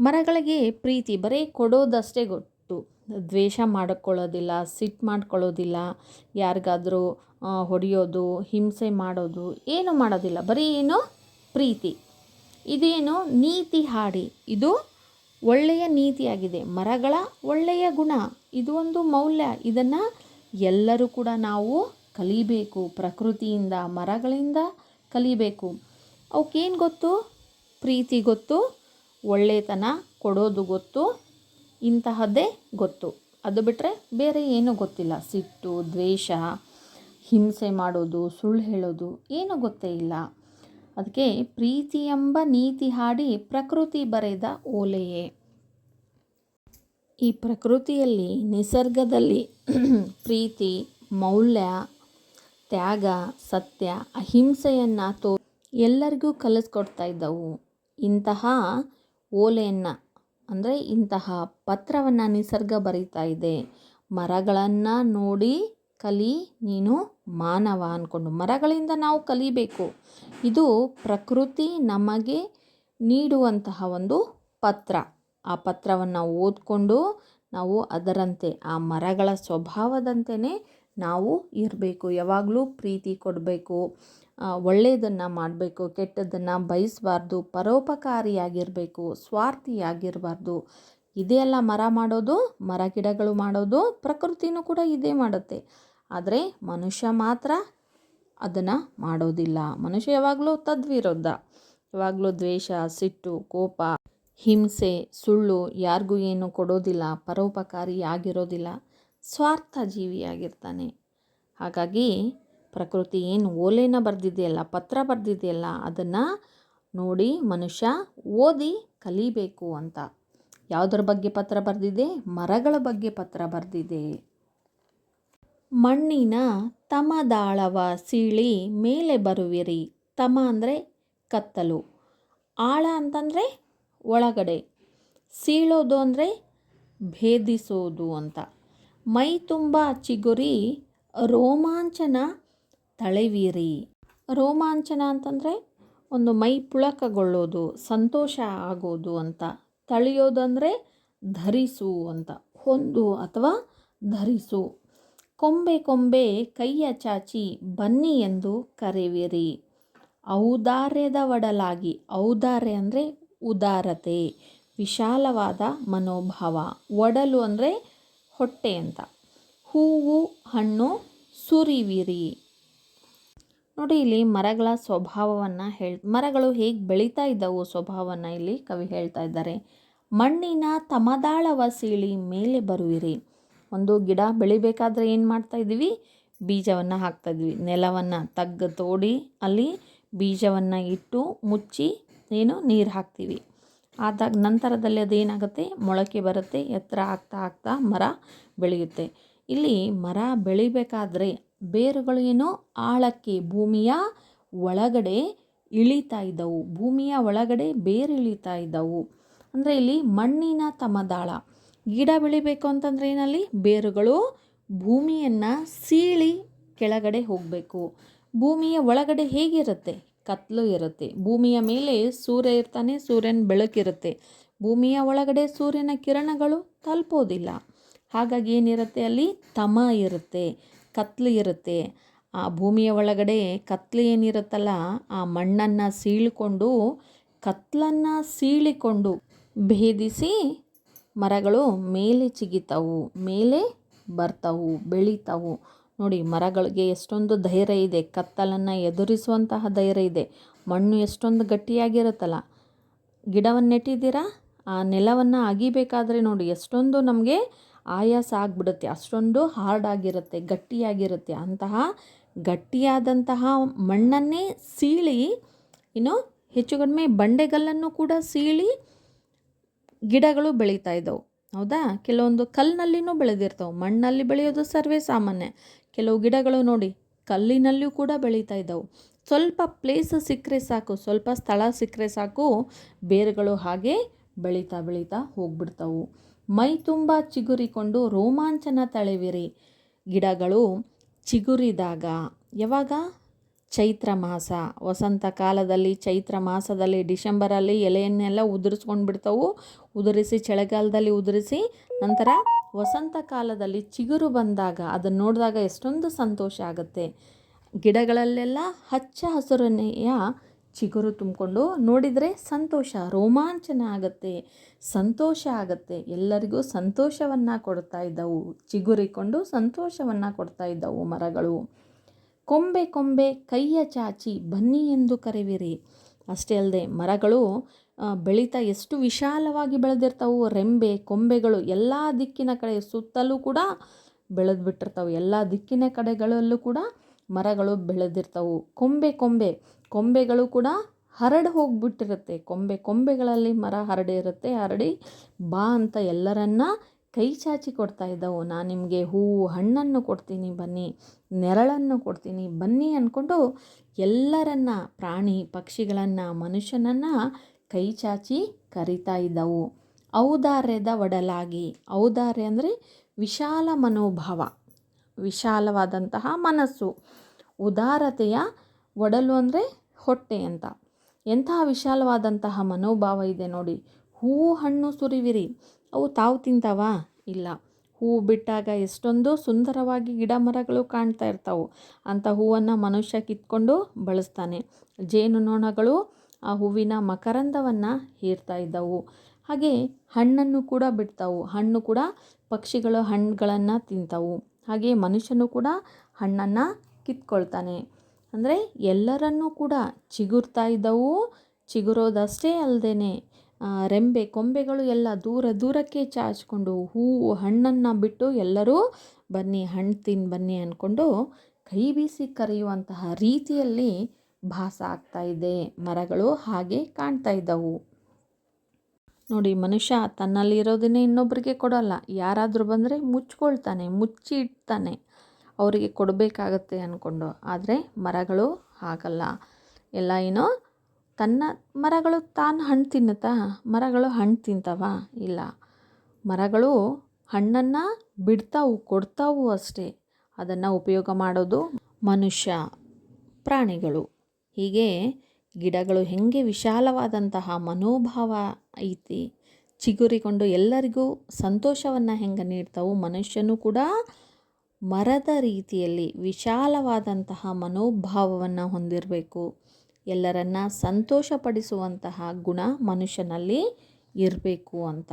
Speaker 1: ಮರಗಳಿಗೆ ಪ್ರೀತಿ, ಬರೀ ಕೊಡೋದಷ್ಟೇ ಗೊತ್ತು. ದ್ವೇಷ ಮಾಡಿಕೊಳ್ಳೋದಿಲ್ಲ, ಸಿಟ್ಟು ಮಾಡ್ಕೊಳ್ಳೋದಿಲ್ಲ, ಯಾರಿಗಾದರೂ ಹೊಡೆಯೋದು, ಹಿಂಸೆ ಮಾಡೋದು ಏನು ಮಾಡೋದಿಲ್ಲ. ಬರೀ ಏನು ಪ್ರೀತಿ. ಇದೇನು ನೀತಿ ಹಾಡಿ. ಇದು ಒಳ್ಳೆಯ ನೀತಿಯಾಗಿದೆ. ಮರಗಳ ಒಳ್ಳೆಯ ಗುಣ. ಇದು ಒಂದು ಮೌಲ್ಯ. ಇದನ್ನು ಎಲ್ಲರೂ ಕೂಡ ನಾವು ಕಲಿಬೇಕು. ಪ್ರಕೃತಿಯಿಂದ, ಮರಗಳಿಂದ ಕಲಿಬೇಕು. ಅವಕ್ಕೇನು ಗೊತ್ತು? ಪ್ರೀತಿ ಗೊತ್ತು. ಒಳ್ಳೆತನ ಕೊಡೋದು ಗೊತ್ತು, ಇಂತಹದ್ದೇ ಗೊತ್ತು. ಅದು ಬಿಟ್ಟರೆ ಬೇರೆ ಏನೂ ಗೊತ್ತಿಲ್ಲ. ಸಿಟ್ಟು, ದ್ವೇಷ, ಹಿಂಸೆ ಮಾಡೋದು, ಸುಳ್ಳು ಹೇಳೋದು ಏನೂ ಗೊತ್ತೇ ಇಲ್ಲ. ಅದಕ್ಕೆ ಪ್ರೀತಿ ಎಂಬ ನೀತಿ ಹಾಡಿ ಪ್ರಕೃತಿ ಬರೆದ ಓಲೆಯೇ. ಈ ಪ್ರಕೃತಿಯಲ್ಲಿ, ನಿಸರ್ಗದಲ್ಲಿ ಪ್ರೀತಿ, ಮೌಲ್ಯ, ತ್ಯಾಗ, ಸತ್ಯ, ಅಹಿಂಸೆಯನ್ನು ತೋ ಎಲ್ಲರಿಗೂ ಕಲಿಸ್ಕೊಡ್ತಾ ಇದ್ದವು. ಇಂತಹ ಓಲೆಯನ್ನು, ಅಂದರೆ ಇಂತಹ ಪತ್ರವನ್ನು ನಿಸರ್ಗ ಬರೀತಾ ಇದೆ. ಮರಗಳನ್ನು ನೋಡಿ ಕಲಿ ನೀನು ಮಾನವ ಅಂದ್ಕೊಂಡು ಮರಗಳಿಂದ ನಾವು ಕಲಿಬೇಕು. ಇದು ಪ್ರಕೃತಿ ನಮಗೆ ನೀಡುವಂತಹ ಒಂದು ಪತ್ರ. ಆ ಪತ್ರವನ್ನು ಓದ್ಕೊಂಡು ನಾವು ಅದರಂತೆ, ಆ ಮರಗಳ ಸ್ವಭಾವದಂತೆಯೇ ನಾವು ಇರಬೇಕು. ಯಾವಾಗಲೂ ಪ್ರೀತಿ ಕೊಡಬೇಕು. ಒಳ್ಳೆಯದನ್ನು ಮಾಡಬೇಕು ಕೆಟ್ಟದ್ದನ್ನು ಬಯಸಬಾರ್ದು, ಪರೋಪಕಾರಿಯಾಗಿರಬೇಕು, ಸ್ವಾರ್ಥಿಯಾಗಿರಬಾರ್ದು. ಇದೇ ಅಲ್ಲ ಮರ ಮಾಡೋದು, ಮರ ಗಿಡಗಳು ಮಾಡೋದು, ಪ್ರಕೃತಿನೂ ಕೂಡ ಇದೇ ಮಾಡುತ್ತೆ. ಆದರೆ ಮನುಷ್ಯ ಮಾತ್ರ ಅದನ್ನು ಮಾಡೋದಿಲ್ಲ. ಮನುಷ್ಯ ಯಾವಾಗಲೂ ತದ್ವಿರುದ್ಧ. ಯಾವಾಗಲೂ ದ್ವೇಷ, ಸಿಟ್ಟು, ಕೋಪ, ಹಿಂಸೆ, ಸುಳ್ಳು ಯಾರಿಗೂ ಏನು ಕೊಡೋದಿಲ್ಲ ಪರೋಪಕಾರಿ ಆಗಿರೋದಿಲ್ಲ ಸ್ವಾರ್ಥ ಜೀವಿಯಾಗಿರ್ತಾನೆ ಹಾಗಾಗಿ ಪ್ರಕೃತಿ ಏನು ಓಲೆನ ಬರೆದಿದೆಯಲ್ಲ, ಪತ್ರ ಬರೆದಿದೆಯಲ್ಲ, ಅದನ್ನು ನೋಡಿ ಮನುಷ್ಯ ಓದಿ ಕಲಿಬೇಕು ಅಂತ. ಯಾವುದ್ರ ಬಗ್ಗೆ ಪತ್ರ ಬರೆದಿದೆ? ಮರಗಳ ಬಗ್ಗೆ ಪತ್ರ ಬರೆದಿದೆ. ಮಣ್ಣಿನ ತಮದಾಳವ ಸೀಳಿ ಮೇಲೆ ಬರುವಿರಿ. ತಮ ಅಂದರೆ ಕತ್ತಲು, ಆಳ ಅಂತಂದರೆ ಒಳಗಡೆ, ಸೀಳೋದು ಅಂದರೆ ಭೇದಿಸೋದು ಅಂತ. ಮೈ ತುಂಬ ಚಿಗುರಿ ರೋಮಾಂಚನ ತಳೆವಿರಿ. ರೋಮಾಂಚನ ಅಂತಂದರೆ ಒಂದು ಮೈ ಪುಳಕಗೊಳ್ಳೋದು, ಸಂತೋಷ ಆಗೋದು ಅಂತ. ತಳೆಯೋದಂದರೆ ಧರಿಸು ಅಂತ. ಹೊಂದು ಅಥವಾ ಧರಿಸು. ಕೊಂಬೆ ಕೊಂಬೆ ಕೈಯ ಚಾಚಿ ಬನ್ನಿ ಎಂದು ಕರೆವಿರಿ. ಔದಾರ್ಯದ ಒಡಲಾಗಿ ಔದಾರ್ಯ ಅಂದರೆ ಉದಾರತೆ, ವಿಶಾಲವಾದ ಮನೋಭಾವ. ಒಡಲು ಅಂದರೆ ಹೊಟ್ಟೆ ಅಂತ. ಹೂವು, ಹಣ್ಣು ಸುರಿವಿರಿ. ನೋಡಿ ಇಲ್ಲಿ ಮರಗಳ ಸ್ವಭಾವವನ್ನು ಹೇಳ್, ಮರಗಳು ಹೇಗೆ ಬೆಳೀತಾ ಇದ್ದವು ಸ್ವಭಾವವನ್ನು ಇಲ್ಲಿ ಕವಿ ಹೇಳ್ತಾ ಇದ್ದಾರೆ. ಮಣ್ಣಿನ ತಮದಾಳವ ಸೀಳಿ ಮೇಲೆ ಬರುವಿರಿ. ಒಂದು ಗಿಡ ಬೆಳಿಬೇಕಾದ್ರೆ ಏನು ಮಾಡ್ತಾ ಇದ್ದೀವಿ? ಬೀಜವನ್ನು ಹಾಕ್ತಾಯಿದ್ವಿ ನೆಲವನ್ನು ತಗ್ಗು ತೋಡಿ ಅಲ್ಲಿ ಬೀಜವನ್ನು ಇಟ್ಟು ಮುಚ್ಚಿ ಏನು ನೀರು ಹಾಕ್ತೀವಿ. ಆದಾಗ ನಂತರದಲ್ಲಿ ಅದೇನಾಗುತ್ತೆ? ಮೊಳಕೆ ಬರುತ್ತೆ, ಎತ್ತರ ಆಗ್ತಾ ಆಗ್ತಾ ಮರ ಬೆಳೆಯುತ್ತೆ. ಇಲ್ಲಿ ಮರ ಬೆಳಿಬೇಕಾದ್ರೆ ಬೇರುಗಳು ಏನು ಆಳಕ್ಕೆ ಭೂಮಿಯ ಒಳಗಡೆ ಇಳಿತಾ ಇದ್ದವು. ಭೂಮಿಯ ಒಳಗಡೆ ಬೇರು ಇಳಿತಾ ಇದ್ದವು. ಅಂದರೆ ಇಲ್ಲಿ ಮಣ್ಣಿನ ತಮದಾಳ. ಗಿಡ ಬೆಳಿಬೇಕು ಅಂತಂದರೆ ಏನಲ್ಲಿ? ಬೇರುಗಳು ಭೂಮಿಯನ್ನು ಸೀಳಿ ಕೆಳಗಡೆ ಹೋಗಬೇಕು. ಭೂಮಿಯ ಒಳಗಡೆ ಹೇಗಿರುತ್ತೆ? ಕತ್ತಲು ಇರುತ್ತೆ. ಭೂಮಿಯ ಮೇಲೆ ಸೂರ್ಯ ಇರ್ತಾನೆ, ಸೂರ್ಯನ ಬೆಳಕಿರುತ್ತೆ ಭೂಮಿಯ ಒಳಗಡೆ ಸೂರ್ಯನ ಕಿರಣಗಳು ತಲುಪೋದಿಲ್ಲ. ಹಾಗಾಗಿ ಏನಿರುತ್ತೆ ಅಲ್ಲಿ? ತಮ ಇರುತ್ತೆ. ಕತ್ಲು ಇರುತ್ತೆ. ಆ ಭೂಮಿಯ ಒಳಗಡೆ ಕತ್ಲು ಏನಿರುತ್ತಲ್ಲ, ಆ ಮಣ್ಣನ್ನು ಸೀಳಿಕೊಂಡು, ಕತ್ಲನ್ನು ಸೀಳಿಕೊಂಡು ಭೇದಿಸಿ ಮರಗಳು ಮೇಲೆ ಚಿಗಿತವು, ಮೇಲೆ ಬರ್ತವು, ಬೆಳಿತಾವು. ನೋಡಿ, ಮರಗಳಿಗೆ ಎಷ್ಟೊಂದು ಧೈರ್ಯ ಇದೆ. ಕತ್ತಲನ್ನು ಎದುರಿಸುವಂತಹ ಧೈರ್ಯ ಇದೆ. ಮಣ್ಣು ಎಷ್ಟೊಂದು ಗಟ್ಟಿಯಾಗಿರುತ್ತಲ್ಲ. ಗಿಡವನ್ನು ನೆಟ್ಟಿದ್ದೀರಾ ಆ ನೆಲವನ್ನು ಅಗಿಬೇಕಾದ್ರೆ ನೋಡಿ, ಎಷ್ಟೊಂದು ನಮಗೆ ಆಯಾಸ ಆಗಿಬಿಡುತ್ತೆ. ಅಷ್ಟೊಂದು ಹಾರ್ಡ್ ಆಗಿರುತ್ತೆ, ಗಟ್ಟಿಯಾಗಿರುತ್ತೆ. ಅಂತಹ ಗಟ್ಟಿಯಾದಂತಹ ಮಣ್ಣನ್ನೇ ಸೀಳಿ ಇನ್ನು ಹೆಚ್ಚು ಕಡಿಮೆ ಬಂಡೆಗಲ್ಲನ್ನು ಕೂಡ ಸೀಳಿ ಗಿಡಗಳು ಬೆಳೀತಾ ಇದ್ದವು. ಹೌದಾ? ಕೆಲವೊಂದು ಕಲ್ಲಿನಲ್ಲಿನೂ ಬೆಳೆದಿರ್ತವೆ. ಮಣ್ಣಲ್ಲಿ ಬೆಳೆಯೋದು ಸರ್ವೇ ಸಾಮಾನ್ಯ. ಕೆಲವು ಗಿಡಗಳು ನೋಡಿ ಕಲ್ಲಿನಲ್ಲಿಯೂ ಕೂಡ ಬೆಳೀತಾ ಇದ್ದವು. ಸ್ವಲ್ಪ ಪ್ಲೇಸ್ ಸಿಕ್ಕರೆ ಸಾಕು, ಸ್ವಲ್ಪ ಸ್ಥಳ ಸಿಕ್ಕರೆ ಸಾಕು, ಬೇರುಗಳು ಹಾಗೆ ಬೆಳೀತಾ ಬೆಳೀತಾ ಹೋಗ್ಬಿಡ್ತವು. ಮೈ ತುಂಬ ಚಿಗುರಿಕೊಂಡು ರೋಮಾಂಚನ ತಳೆವಿರಿ. ಗಿಡಗಳು ಚಿಗುರಿದಾಗ ಯಾವಾಗ? ಚೈತ್ರ ಮಾಸ. ವಸಂತ ಕಾಲದಲ್ಲಿ, ಚೈತ್ರ ಮಾಸದಲ್ಲಿ, ಡಿಸೆಂಬರಲ್ಲಿ ಎಲೆಯನ್ನೆಲ್ಲ ಉದುರಿಸ್ಕೊಂಡು ಬಿಡ್ತಾವು. ಉದುರಿಸಿ, ಚಳಿಗಾಲದಲ್ಲಿ ಉದುರಿಸಿ, ನಂತರ ವಸಂತ ಕಾಲದಲ್ಲಿ ಚಿಗುರು ಬಂದಾಗ ಅದನ್ನು ನೋಡಿದಾಗ ಎಷ್ಟೊಂದು ಸಂತೋಷ ಆಗುತ್ತೆ. ಗಿಡಗಳಲ್ಲೆಲ್ಲ ಹಚ್ಚ ಹಸುರನೆಯ ಚಿಗುರು ತುಂಬಿಕೊಂಡು ನೋಡಿದರೆ ಸಂತೋಷ, ರೋಮಾಂಚನ ಆಗುತ್ತೆ. ಸಂತೋಷ ಆಗುತ್ತೆ. ಎಲ್ಲರಿಗೂ ಸಂತೋಷವನ್ನು ಕೊಡ್ತಾ ಇದ್ದವು. ಚಿಗುರಿಕೊಂಡು ಸಂತೋಷವನ್ನು ಕೊಡ್ತಾ ಇದ್ದವು ಮರಗಳು. ಕೊಂಬೆ ಕೊಂಬೆ ಕೈಯ ಚಾಚಿ ಬನ್ನಿ ಎಂದು ಕರೆವಿರಿ. ಅಷ್ಟೇ ಅಲ್ಲದೆ ಮರಗಳು ಬೆಳೀತಾ ಎಷ್ಟು ವಿಶಾಲವಾಗಿ ಬೆಳೆದಿರ್ತಾವು, ರೆಂಬೆ, ಕೊಂಬೆಗಳು ಎಲ್ಲ ದಿಕ್ಕಿನ ಕಡೆ ಸುತ್ತಲೂ ಕೂಡ ಬೆಳೆದು ಬಿಟ್ಟಿರ್ತಾವೆ ಎಲ್ಲ ದಿಕ್ಕಿನ ಕಡೆಗಳಲ್ಲೂ ಕೂಡ ಮರಗಳು ಬೆಳೆದಿರ್ತವು. ಕೊಂಬೆ ಕೊಂಬೆ. ಕೊಂಬೆಗಳು ಕೂಡ ಹರಡಿ ಹೋಗ್ಬಿಟ್ಟಿರುತ್ತೆ. ಕೊಂಬೆ, ಕೊಂಬೆಗಳಲ್ಲಿ ಮರ ಹರಡಿರುತ್ತೆ ಹರಡಿ ಬಾ ಅಂತ ಎಲ್ಲರನ್ನ ಕೈ ಚಾಚಿ ಕೊಡ್ತಾ ಇದ್ದವು. ನಾನು ನಿಮಗೆ ಹೂವು, ಹಣ್ಣನ್ನು ಕೊಡ್ತೀನಿ, ಬನ್ನಿ. ನೆರಳನ್ನು ಕೊಡ್ತೀನಿ, ಬನ್ನಿ ಅಂದ್ಕೊಂಡು ಎಲ್ಲರನ್ನ, ಪ್ರಾಣಿ, ಪಕ್ಷಿಗಳನ್ನು, ಮನುಷ್ಯನನ್ನು ಕೈ ಚಾಚಿ ಕರಿತಾ ಇದ್ದವು. ಔದಾರ್ಯದ ಒಡಲಾಗಿ. ಔದಾರ್ಯ ಅಂದರೆ ವಿಶಾಲ ಮನೋಭಾವ. ವಿಶಾಲವಾದಂತಹ ಮನಸ್ಸು. ಉದಾರತೆಯ ಒಡಲು ಅಂದರೆ ಹೊಟ್ಟೆ ಅಂತ. ಎಂತಹ ವಿಶಾಲವಾದಂತಹ ಮನೋಭಾವ ಇದೆ ನೋಡಿ. ಹೂವು ಹಣ್ಣು ಸುರಿವಿರಿ. ಅವು ತಾವು ತಿಂತಾವಾ? ಇಲ್ಲ. ಹೂವು ಬಿಟ್ಟಾಗ ಎಷ್ಟೊಂದು ಸುಂದರವಾಗಿ ಗಿಡ ಮರಗಳು ಕಾಣ್ತಾ ಇರ್ತಾವೆ. ಅಂಥ ಹೂವನ್ನು ಮನುಷ್ಯ ಕಿತ್ಕೊಂಡು ಬಳಸ್ತಾನೆ. ಜೇನುನೊಣಗಳು ಆ ಹೂವಿನ ಮಕರಂದವನ್ನು ಹೀರ್ತಾ ಇದ್ದವು. ಹಾಗೆ ಹಣ್ಣನ್ನು ಕೂಡ ಬಿಡ್ತಾವು. ಹಣ್ಣು ಕೂಡ ಪಕ್ಷಿಗಳು ಹಣ್ಣುಗಳನ್ನು ತಿಂತಾವು. ಹಾಗೆ ಮನುಷ್ಯನು ಕೂಡ ಹಣ್ಣನ್ನು ಕಿತ್ಕೊಳ್ತಾನೆ. ಅಂದರೆ ಎಲ್ಲರನ್ನೂ ಕೂಡ ಚಿಗುರ್ತಾ ಇದ್ದವು. ಚಿಗುರೋದಷ್ಟೇ ಅಲ್ಲದೇ ರೆಂಬೆ, ಕೊಂಬೆಗಳು ಎಲ್ಲ ದೂರ ದೂರಕ್ಕೆ ಚಾಚಿಕೊಂಡು ಹೂವು, ಹಣ್ಣನ್ನು ಬಿಟ್ಟು ಎಲ್ಲರೂ ಬನ್ನಿ, ಹಣ್ಣು ತಿನ್ ಬನ್ನಿ ಅಂದ್ಕೊಂಡು ಕೈ ಬೀಸಿ ಕರೆಯುವಂತಹ ರೀತಿಯಲ್ಲಿ ಭಾಸ ಆಗ್ತಾ ಇದೆ. ಮರಗಳು ಹಾಗೆ ಕಾಣ್ತಾ ಇದ್ದವು. ನೋಡಿ, ಮನುಷ್ಯ ತನ್ನಲ್ಲಿರೋದನ್ನೇ ಇನ್ನೊಬ್ಬರಿಗೆ ಕೊಡೋಲ್ಲ. ಯಾರಾದರೂ ಬಂದರೆ ಮುಚ್ಕೊಳ್ತಾನೆ ಮುಚ್ಚಿ ಇಡ್ತಾನೆ ಅವರಿಗೆ ಕೊಡಬೇಕಾಗತ್ತೆ ಅಂದ್ಕೊಂಡು ಆದರೆ ಮರಗಳು ಹಾಗಲ್ಲ. ಎಲ್ಲ ಏನೋ ತನ್ನ ಮರಗಳು ತಾನು ಹಣ್ಣು ತಿನ್ನುತ್ತಾ? ಮರಗಳು ಹಣ್ಣು ತಿಂತಾವ? ಇಲ್ಲ. ಮರಗಳು ಹಣ್ಣನ್ನು ಬಿಡ್ತಾವು, ಕೊಡ್ತಾವು ಅಷ್ಟೇ. ಅದನ್ನು ಉಪಯೋಗ ಮಾಡೋದು ಮನುಷ್ಯ, ಪ್ರಾಣಿಗಳು. ಹೀಗೆ ಗಿಡಗಳು ಹೇಗೆ ವಿಶಾಲವಾದಂತಹ ಮನೋಭಾವ ಐತಿ ಚಿಗುರಿಕೊಂಡು ಎಲ್ಲರಿಗೂ ಸಂತೋಷವನ್ನು ಹೆಂಗೆ ನೀಡ್ತಾವು ಮನುಷ್ಯನೂ ಕೂಡ ಮರದ ರೀತಿಯಲ್ಲಿ ವಿಶಾಲವಾದಂತಹ ಮನೋಭಾವವನ್ನು ಹೊಂದಿರಬೇಕು. ಎಲ್ಲರನ್ನ ಸಂತೋಷಪಡಿಸುವಂತಹ ಗುಣ ಮನುಷ್ಯನಲ್ಲಿ ಇರಬೇಕು ಅಂತ.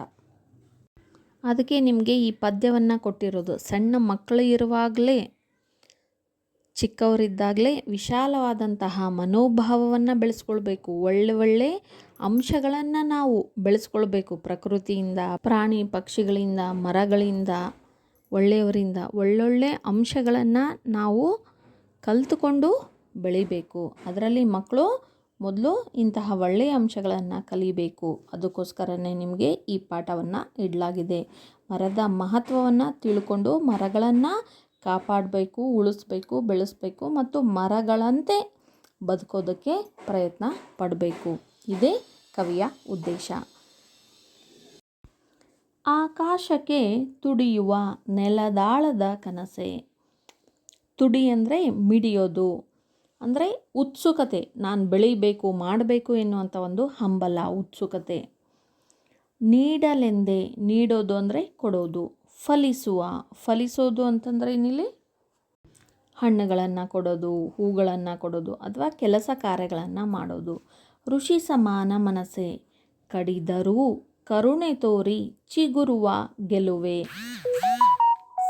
Speaker 1: ಅದಕ್ಕೆ ನಿಮಗೆ ಈ ಪದ್ಯವನ್ನು ಕೊಟ್ಟಿರೋದು, ಸಣ್ಣ ಮಕ್ಕಳು ಇರುವಾಗಲೇ, ಚಿಕ್ಕವರಿದ್ದಾಗಲೇ ವಿಶಾಲವಾದಂತಹ ಮನೋಭಾವವನ್ನು ಬೆಳೆಸ್ಕೊಳ್ಬೇಕು. ಒಳ್ಳೆ ಒಳ್ಳೆ ಅಂಶಗಳನ್ನು ನಾವು ಬೆಳೆಸ್ಕೊಳ್ಬೇಕು ಪ್ರಕೃತಿಯಿಂದ, ಪ್ರಾಣಿ ಪಕ್ಷಿಗಳಿಂದ, ಮರಗಳಿಂದ. ಒಳ್ಳೆಯವರಿಂದ ಒಳ್ಳೊಳ್ಳೆ ಅಂಶಗಳನ್ನು ನಾವು ಕಲಿತುಕೊಂಡು ಬೆಳಿಬೇಕು. ಅದರಲ್ಲಿ ಮಕ್ಕಳು ಮೊದಲು ಇಂತಹ ಒಳ್ಳೆಯ ಅಂಶಗಳನ್ನು ಕಲಿಬೇಕು. ಅದಕ್ಕೋಸ್ಕರನೇ ನಿಮಗೆ ಈ ಪಾಠವನ್ನು ಇಡಲಾಗಿದೆ. ಮರದ ಮಹತ್ವವನ್ನು ತಿಳ್ಕೊಂಡು ಮರಗಳನ್ನು ಕಾಪಾಡಬೇಕು, ಉಳಿಸ್ಬೇಕು, ಬೆಳೆಸಬೇಕು ಮತ್ತು ಮರಗಳಂತೆ ಬದುಕೋದಕ್ಕೆ ಪ್ರಯತ್ನ ಪಡಬೇಕು. ಇದೇ ಕವಿಯ ಉದ್ದೇಶ. ಆಕಾಶಕ್ಕೆ ತುಡಿಯುವ ನೆಲದಾಳದ ಕನಸೆ. ತುಡಿ ಅಂದರೆ ಮಿಡಿಯೋದು, ಅಂದರೆ ಉತ್ಸುಕತೆ. ನಾನು ಬೆಳೀಬೇಕು, ಮಾಡಬೇಕು ಎನ್ನುವಂಥ ಒಂದು ಹಂಬಲ, ಉತ್ಸುಕತೆ. ನೀಡಲೆಂದೇ ನೀಡೋದು ಅಂದರೆ ಕೊಡೋದು, ಫಲಿಸುವ. ಫಲಿಸೋದು ಅಂತಂದರೆ ಏನಿಲ್ಲಿ? ಹಣ್ಣುಗಳನ್ನು ಕೊಡೋದು, ಹೂಗಳನ್ನು ಕೊಡೋದು, ಅಥವಾ ಕೆಲಸ ಕಾರ್ಯಗಳನ್ನು ಮಾಡೋದು. ಋಷಿ ಸಮಾನ ಮನಸ್ಸೆ, ಕಡಿದರೂ ಕರುಣೆ ತೋರಿ ಚಿಗುರುವ ಗೆಲುವೆ.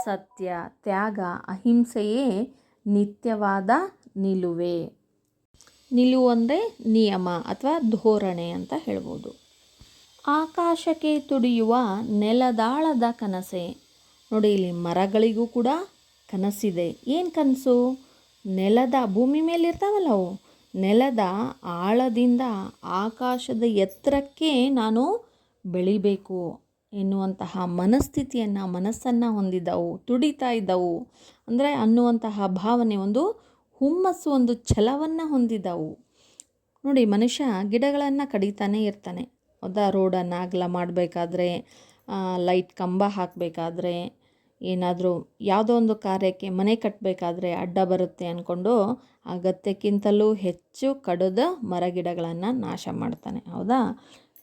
Speaker 1: ಸತ್ಯ, ತ್ಯಾಗ, ಅಹಿಂಸೆಯೇ ನಿತ್ಯವಾದ ನಿಲುವೆ. ನಿಲುವು ಅಂದರೆ ನಿಯಮ ಅಥವಾ ಧೋರಣೆ ಅಂತ ಹೇಳ್ಬೋದು. ಆಕಾಶಕ್ಕೆ ತುಡಿಯುವ ನೆಲದಾಳದ ಕನಸೆ. ನೋಡಿ, ಇಲ್ಲಿ ಮರಗಳಿಗೂ ಕೂಡ ಕನಸಿದೆ. ಏನು ಕನಸು? ನೆಲದ ಭೂಮಿ ಮೇಲೆ ಇರ್ತಾವಲ್ಲ ಅವು. ನೆಲದ ಆಳದಿಂದ ಆಕಾಶದ ಎತ್ತರಕ್ಕೆ ನಾನು ಬೆಳಿಬೇಕು ಎನ್ನುವಂತಹ ಮನಸ್ಥಿತಿಯನ್ನು, ಮನಸ್ಸನ್ನು ಹೊಂದಿದ್ದವು ತುಡಿತಾ ಇದ್ದವು ಅಂದರೆ ಅನ್ನುವಂತಹ ಭಾವನೆ ಒಂದು ಹುಮ್ಮಸ್ಸು, ಒಂದು ಛಲವನ್ನು ಹೊಂದಿದ್ದವು ನೋಡಿ, ಮನುಷ್ಯ ಗಿಡಗಳನ್ನು ಕಡಿತಾನೇ ಇರ್ತಾನೆ. ಹೌದಾ ರೋಡನ್ನು ಅಗಲ ಮಾಡಬೇಕಾದ್ರೆ ಲೈಟ್ ಕಂಬ ಹಾಕಬೇಕಾದ್ರೆ, ಏನಾದರೂ ಯಾವುದೋ ಒಂದು ಕಾರ್ಯಕ್ಕೆ ಮನೆ ಕಟ್ಟಬೇಕಾದ್ರೆ ಅಡ್ಡ ಬರುತ್ತೆ ಅಂದ್ಕೊಂಡು ಅಗತ್ಯಕ್ಕಿಂತಲೂ ಹೆಚ್ಚು ಕಡಿದ ಮರಗಿಡಗಳನ್ನು ನಾಶ ಮಾಡ್ತಾನೆ. ಹೌದಾ?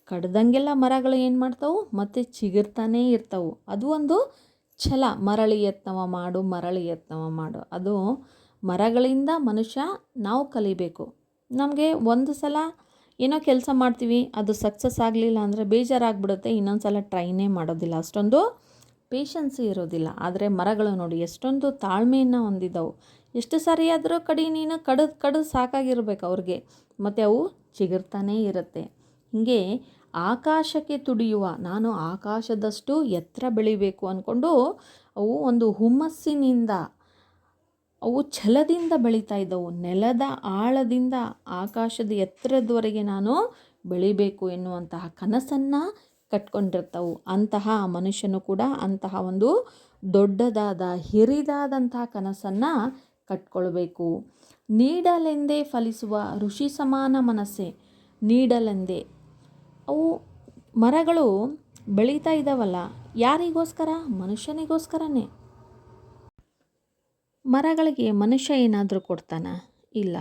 Speaker 1: ಕಡ್ದಂಗೆಲ್ಲ ಮರಗಳು ಏನು ಮಾಡ್ತಾವೆ? ಮತ್ತು ಚಿಗುರ್ತಾನೇ ಇರ್ತವೆ. ಅದು ಒಂದು ಛಲ. ಮರಳಿ ಯತ್ನವ ಮಾಡು, ಮರಳಿ ಯತ್ನವ ಮಾಡು. ಅದು ಮರಗಳಿಂದ ಮನುಷ್ಯ ನಾವು ಕಲಿಬೇಕು. ನಮಗೆ ಒಂದು ಸಲ ಏನೋ ಕೆಲಸ ಮಾಡ್ತೀವಿ, ಅದು ಸಕ್ಸಸ್ ಆಗಲಿಲ್ಲ ಅಂದರೆ ಬೇಜಾರಾಗ್ಬಿಡುತ್ತೆ. ಇನ್ನೊಂದು ಸಲ ಟ್ರೈನೇ ಮಾಡೋದಿಲ್ಲ. ಅಷ್ಟೊಂದು ಪೇಷನ್ಸ್ ಇರೋದಿಲ್ಲ. ಆದರೆ ಮರಗಳು ನೋಡಿ ಎಷ್ಟೊಂದು ತಾಳ್ಮೆಯನ್ನು ಹೊಂದಿದ್ದವು ಎಷ್ಟು ಸರಿಯಾದರೂ ಆದರೂ ಕಡಿ ನೀನು ಕಡದು, ಕಡಿದು ಸಾಕಾಗಿರ್ಬೇಕು ಅವ್ರಿಗೆ. ಮತ್ತು ಅವು ಚಿಗುರ್ತಾನೇ ಇರುತ್ತೆ. ಹೀಗೆ ಆಕಾಶಕ್ಕೆ ತುಡಿಯುವ, ನಾನು ಆಕಾಶದಷ್ಟು ಎತ್ತರ ಬೆಳಿಬೇಕು ಅಂದ್ಕೊಂಡು ಅವು ಒಂದು ಹುಮ್ಮಸ್ಸಿನಿಂದ, ಅವು ಛಲದಿಂದ ಬೆಳೀತಾ ಇದ್ದವು. ನೆಲದ ಆಳದಿಂದ ಆಕಾಶದ ಎತ್ತರದವರೆಗೆ ನಾನು ಬೆಳಿಬೇಕು ಎನ್ನುವಂತಹ ಕನಸನ್ನು ಕಟ್ಕೊಂಡಿರ್ತವು. ಅಂತಹ ಮನುಷ್ಯನು ಕೂಡ ಅಂತಹ ಒಂದು ದೊಡ್ಡದಾದ, ಹಿರಿದಾದಂತಹ ಕನಸನ್ನು ಕಟ್ಕೊಳ್ಬೇಕು. ನೀಡಲೆಂದೇ ಫಲಿಸುವ ಋಷಿ ಸಮಾನ ಮನಸ್ಸೆ. ನೀಡಲೆಂದೇ ಅವು ಮರಗಳು ಬೆಳೀತಾ ಇದ್ದಾವಲ್ಲ ಯಾರಿಗೋಸ್ಕರ? ಮನುಷ್ಯನಿಗೋಸ್ಕರನೇ. ಮರಗಳಿಗೆ ಮನುಷ್ಯ ಏನಾದರೂ ಕೊಡ್ತಾನ? ಇಲ್ಲ.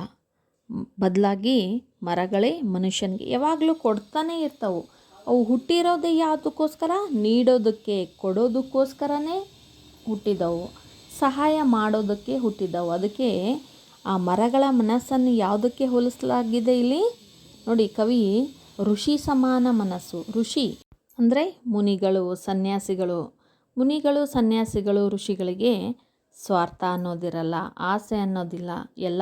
Speaker 1: ಬದಲಾಗಿ ಮರಗಳೇ ಮನುಷ್ಯನಿಗೆ ಯಾವಾಗಲೂ ಕೊಡ್ತಾನೇ ಇರ್ತಾವೆ. ಅವು ಹುಟ್ಟಿರೋದೇ ಯಾವುದಕ್ಕೋಸ್ಕರ? ನೀಡೋದಕ್ಕೆ, ಕೊಡೋದಕ್ಕೋಸ್ಕರನೇ ಹುಟ್ಟಿದವು. ಸಹಾಯ ಮಾಡೋದಕ್ಕೆ ಹುಟ್ಟಿದವು. ಅದಕ್ಕೆ ಆ ಮರಗಳ ಮನಸ್ಸನ್ನು ಯಾವುದಕ್ಕೆ ಹೋಲಿಸಲಾಗಿದೆ ಇಲ್ಲಿ? ನೋಡಿ, ಕವಿ ಋಷಿ ಸಮಾನ ಮನಸ್ಸು. ಋಷಿ ಅಂದರೆ ಮುನಿಗಳು, ಸನ್ಯಾಸಿಗಳು. ಮುನಿಗಳು, ಸನ್ಯಾಸಿಗಳು, ಋಷಿಗಳಿಗೆ ಸ್ವಾರ್ಥ ಅನ್ನೋದಿರಲ್ಲ, ಆಸೆ ಅನ್ನೋದಿಲ್ಲ. ಎಲ್ಲ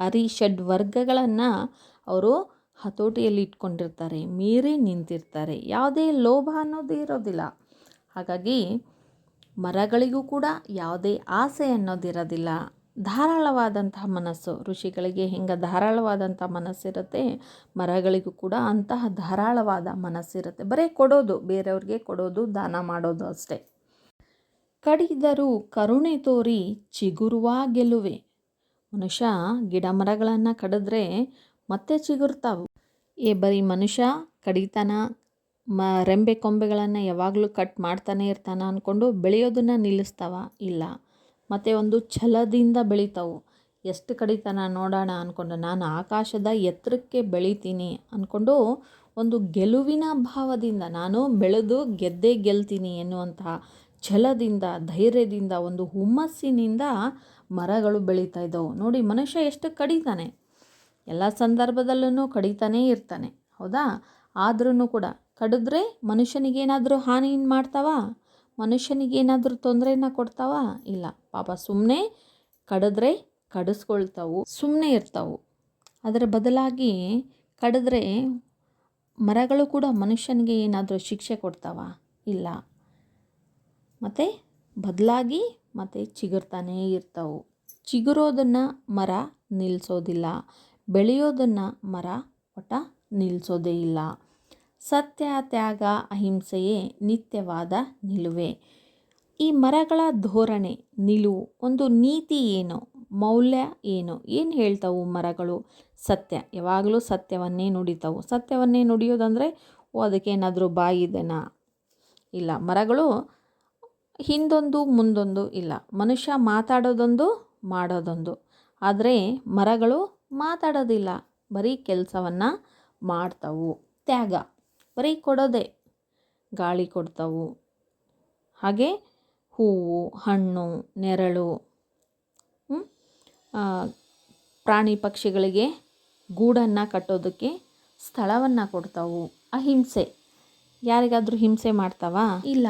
Speaker 1: ಅರಿಷಡ್ ವರ್ಗಗಳನ್ನು ಅವರು ಹತೋಟಿಯಲ್ಲಿ ಇಟ್ಕೊಂಡಿರ್ತಾರೆ, ಮೀರಿ ನಿಂತಿರ್ತಾರೆ. ಯಾವುದೇ ಲೋಭ ಅನ್ನೋದು ಇರೋದಿಲ್ಲ. ಹಾಗಾಗಿ ಮರಗಳಿಗೂ ಕೂಡ ಯಾವುದೇ ಆಸೆ ಅನ್ನೋದಿರೋದಿಲ್ಲ. ಧಾರಾಳವಾದಂತಹ ಮನಸ್ಸು, ಋಷಿಗಳಿಗೆ ಹೆಂಗೆ ಧಾರಾಳವಾದಂಥ ಮನಸ್ಸಿರುತ್ತೆ, ಮರಗಳಿಗೂ ಕೂಡ ಅಂತಹ ಧಾರಾಳವಾದ ಮನಸ್ಸಿರುತ್ತೆ. ಬರೀ ಕೊಡೋದು, ಬೇರೆಯವ್ರಿಗೆ ಕೊಡೋದು, ದಾನ ಮಾಡೋದು ಅಷ್ಟೇ. ಕಡಿದರೂ ಕರುಣೆ ತೋರಿ ಚಿಗುರುವ ಗೆಲುವೆ. ಮನುಷ್ಯ ಗಿಡ ಮರಗಳನ್ನು ಕಡಿದ್ರೆ ಮತ್ತೆ ಚಿಗುರ್ತಾವು. ಏ ಬರೀ ಮನುಷ್ಯ ಕಡಿತಾನ, ಮ ರೆಂಬೆ ಕೊಂಬೆಗಳನ್ನು ಯಾವಾಗಲೂ ಕಟ್ ಮಾಡ್ತಾನೆ ಇರ್ತಾನ ಅಂದ್ಕೊಂಡು ಬೆಳೆಯೋದನ್ನು ನಿಲ್ಲಿಸ್ತಾವ. ಇಲ್ಲ ಮತ್ತು ಒಂದು ಛಲದಿಂದ ಬೆಳಿತಾವು. ಎಷ್ಟು ಕಡಿತಾನ ನೋಡೋಣ ಅಂದ್ಕೊಂಡು ನಾನು ಆಕಾಶದ ಎತ್ತರಕ್ಕೆ ಬೆಳಿತೀನಿ ಅಂದ್ಕೊಂಡು ಒಂದು ಗೆಲುವಿನ ಭಾವದಿಂದ, ನಾನು ಬೆಳೆದು ಗೆದ್ದೇ ಗೆಲ್ತೀನಿ ಎನ್ನುವಂತಹ ಛಲದಿಂದ, ಧೈರ್ಯದಿಂದ, ಒಂದು ಹುಮ್ಮಸ್ಸಿನಿಂದ ಮರಗಳು ಬೆಳೀತಾ ಇದ್ದವು. ನೋಡಿ, ಮನುಷ್ಯ ಎಷ್ಟು ಕಡಿತಾನೆ. ಎಲ್ಲ ಸಂದರ್ಭದಲ್ಲೂ ಕಡಿತಾನೇ ಇರ್ತಾನೆ. ಹೌದಾ? ಆದ್ರೂ ಕೂಡ. ಕಡಿದ್ರೆ ಮನುಷ್ಯನಿಗೇನಾದರೂ ಹಾನಿ ಮಾಡ್ತಾವ? ಮನುಷ್ಯನಿಗೇನಾದರೂ ತೊಂದರೆನ ಕೊಡ್ತಾವ? ಇಲ್ಲ. ಪಾಪ ಸುಮ್ಮನೆ ಕಡಿದ್ರೆ ಕಡಿಸ್ಕೊಳ್ತಾವು ಸುಮ್ಮನೆ ಇರ್ತಾವು. ಅದರ ಬದಲಾಗಿ ಕಡಿದ್ರೆ ಮರಗಳು ಕೂಡ ಮನುಷ್ಯನಿಗೆ ಏನಾದರೂ ಶಿಕ್ಷೆ ಕೊಡ್ತಾವ? ಇಲ್ಲ. ಮತ್ತು ಬದಲಾಗಿ ಮತ್ತು ಚಿಗುರ್ತಾನೇ ಇರ್ತಾವು. ಚಿಗುರೋದನ್ನು ಮರ ನಿಲ್ಲಿಸೋದಿಲ್ಲ ಬೆಳೆಯೋದನ್ನು ಮರ ಒಟ್ಟ ನಿಲ್ಲಿಸೋದೇ ಇಲ್ಲ. ಸತ್ಯ ತ್ಯಾಗ ಅಹಿಂಸೆಯೇ ನಿತ್ಯವಾದ ನಿಲುವೆ. ಈ ಮರಗಳ ಧೋರಣೆ, ನಿಲುವು ಒಂದು ನೀತಿ ಏನು, ಮೌಲ್ಯ ಏನು ಏನು ಹೇಳ್ತಾವು ಮರಗಳು? ಸತ್ಯ, ಯಾವಾಗಲೂ ಸತ್ಯವನ್ನೇ ನುಡಿತವು. ಸತ್ಯವನ್ನೇ ನುಡಿಯೋದಂದರೆ, ಓ, ಅದಕ್ಕೇನಾದರೂ ಬಾಯಿದೆನಾ ಇಲ್ಲ, ಮರಗಳು ಹಿಂದೊಂದು, ಮುಂದೊಂದು ಇಲ್ಲ. ಮನುಷ್ಯ ಮಾತಾಡೋದೊಂದು, ಮಾಡೋದೊಂದು. ಆದರೆ ಮರಗಳು ಮಾತಾಡೋದಿಲ್ಲ. ಬರೀ ಕೆಲಸವನ್ನು ಮಾಡ್ತಾವು. ತ್ಯಾಗ. ಬರೀ ಕೊಡೋದೆ ಗಾಳಿ ಕೊಡ್ತಾವು. ಹಾಗೆ ಹೂವು, ಹಣ್ಣು, ನೆರಳು ಪ್ರಾಣಿ ಪಕ್ಷಿಗಳಿಗೆ ಗೂಡನ್ನು ಕಟ್ಟೋದಕ್ಕೆ ಸ್ಥಳವನ್ನು ಕೊಡ್ತಾವು. ಅಹಿಂಸೆ. ಯಾರಿಗಾದರೂ ಹಿಂಸೆ ಮಾಡ್ತಾವಾ? ಇಲ್ಲ.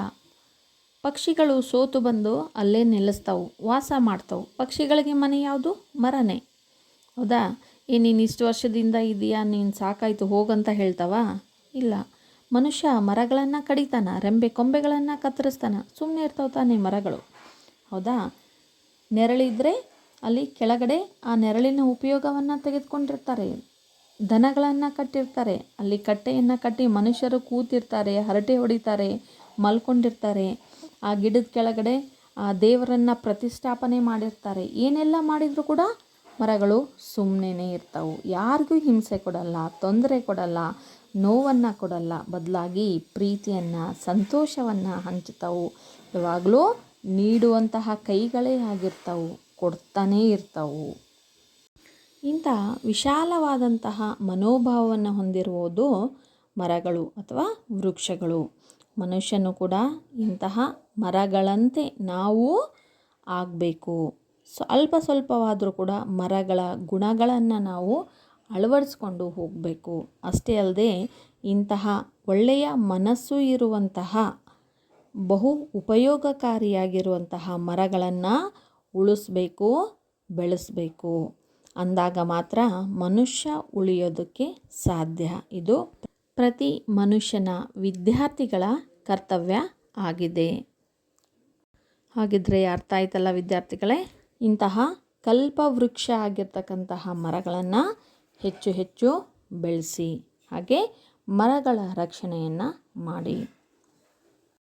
Speaker 1: ಪಕ್ಷಿಗಳು ಸೋತು ಬಂದು ಅಲ್ಲೇ ನೆಲೆಸ್ತಾವು, ವಾಸ ಮಾಡ್ತಾವು. ಪಕ್ಷಿಗಳಿಗೆ ಮನೆ ಯಾವುದು? ಮರನೆ. ಹೌದಾ? ಏ, ನೀನು ಇಷ್ಟು ವರ್ಷದಿಂದ ಇದೆಯಾ? ನೀನು ಸಾಕಾಯಿತು ಹೋಗಂತ ಹೇಳ್ತಾವ? ಇಲ್ಲ. ಮನುಷ್ಯ ಮರಗಳನ್ನು ಕಡಿತಾನ, ರೆಂಬೆ ಕೊಂಬೆಗಳನ್ನು ಕತ್ತರಿಸ್ತಾನ ಸುಮ್ಮನೆ ಇರ್ತಾವೆ ತಾನೆ ಮರಗಳು. ಹೌದಾ? ನೆರಳಿದ್ರೆ ಅಲ್ಲಿ ಕೆಳಗಡೆ ಆ ನೆರಳಿನ ಉಪಯೋಗವನ್ನು ತೆಗೆದುಕೊಂಡಿರ್ತಾರೆ. ದನಗಳನ್ನು ಕಟ್ಟಿರ್ತಾರೆ. ಅಲ್ಲಿ ಕಟ್ಟೆಯನ್ನು ಕಟ್ಟಿ ಮನುಷ್ಯರು ಕೂತಿರ್ತಾರೆ, ಹರಟೆ ಹೊಡಿತಾರೆ, ಮಲ್ಕೊಂಡಿರ್ತಾರೆ. ಆ ಗಿಡದ ಕೆಳಗಡೆ ಆ ದೇವರನ್ನು ಪ್ರತಿಷ್ಠಾಪನೆ ಮಾಡಿರ್ತಾರೆ. ಏನೆಲ್ಲ ಮಾಡಿದರೂ ಕೂಡ ಮರಗಳು ಸುಮ್ಮನೆ ಇರ್ತಾವೆ. ಯಾರಿಗೂ ಹಿಂಸೆ ಕೊಡಲ್ಲ, ತೊಂದರೆ ಕೊಡಲ್ಲ. ನೋವನ್ನು ಕೊಡಲ್ಲ. ಬದಲಾಗಿ ಪ್ರೀತಿಯನ್ನು, ಸಂತೋಷವನ್ನು ಹಂಚ್ತಾವು. ಯಾವಾಗಲೂ ನೀಡುವಂತಹ ಕೈಗಳೇ ಆಗಿರ್ತಾವು. ಕೊಡ್ತಾನೇ ಇರ್ತಾವು. ಇಂಥ ವಿಶಾಲವಾದಂತಹ ಮನೋಭಾವವನ್ನು ಹೊಂದಿರುವುದು ಮರಗಳು ಅಥವಾ ವೃಕ್ಷಗಳು. ಮನುಷ್ಯನು ಕೂಡ ಇಂತಹ ಮರಗಳಂತೆ ನಾವು ಆಗಬೇಕು. ಸ್ವಲ್ಪ ಸ್ವಲ್ಪವಾದರೂ ಕೂಡ ಮರಗಳ ಗುಣಗಳನ್ನು ನಾವು ಅಳವಡಿಸ್ಕೊಂಡು ಹೋಗಬೇಕು. ಅಷ್ಟೇ ಅಲ್ಲದೆ ಇಂತಹ ಒಳ್ಳೆಯ ಮನಸ್ಸು ಇರುವಂತಹ, ಬಹು ಉಪಯೋಗಕಾರಿಯಾಗಿರುವಂತಹ ಮರಗಳನ್ನು ಉಳಿಸ್ಬೇಕು, ಬೆಳೆಸಬೇಕು. ಅಂದಾಗ ಮಾತ್ರ ಮನುಷ್ಯ ಉಳಿಯೋದಕ್ಕೆ ಸಾಧ್ಯ. ಇದು ಪ್ರತಿ ಮನುಷ್ಯನ ವಿದ್ಯಾರ್ಥಿಗಳ ಕರ್ತವ್ಯ ಆಗಿದೆ. ಹಾಗಿದ್ರೆ ಅರ್ಥ ಆಯ್ತಲ್ಲ ವಿದ್ಯಾರ್ಥಿಗಳೇ? ಇಂತಹ ಕಲ್ಪವೃಕ್ಷ ಆಗಿರ್ತಕ್ಕಂತಹ ಮರಗಳನ್ನು ಹೆಚ್ಚು ಹೆಚ್ಚು ಬೆಳೆಸಿ. ಹಾಗೆ ಮರಗಳ ರಕ್ಷಣೆಯನ್ನು ಮಾಡಿ.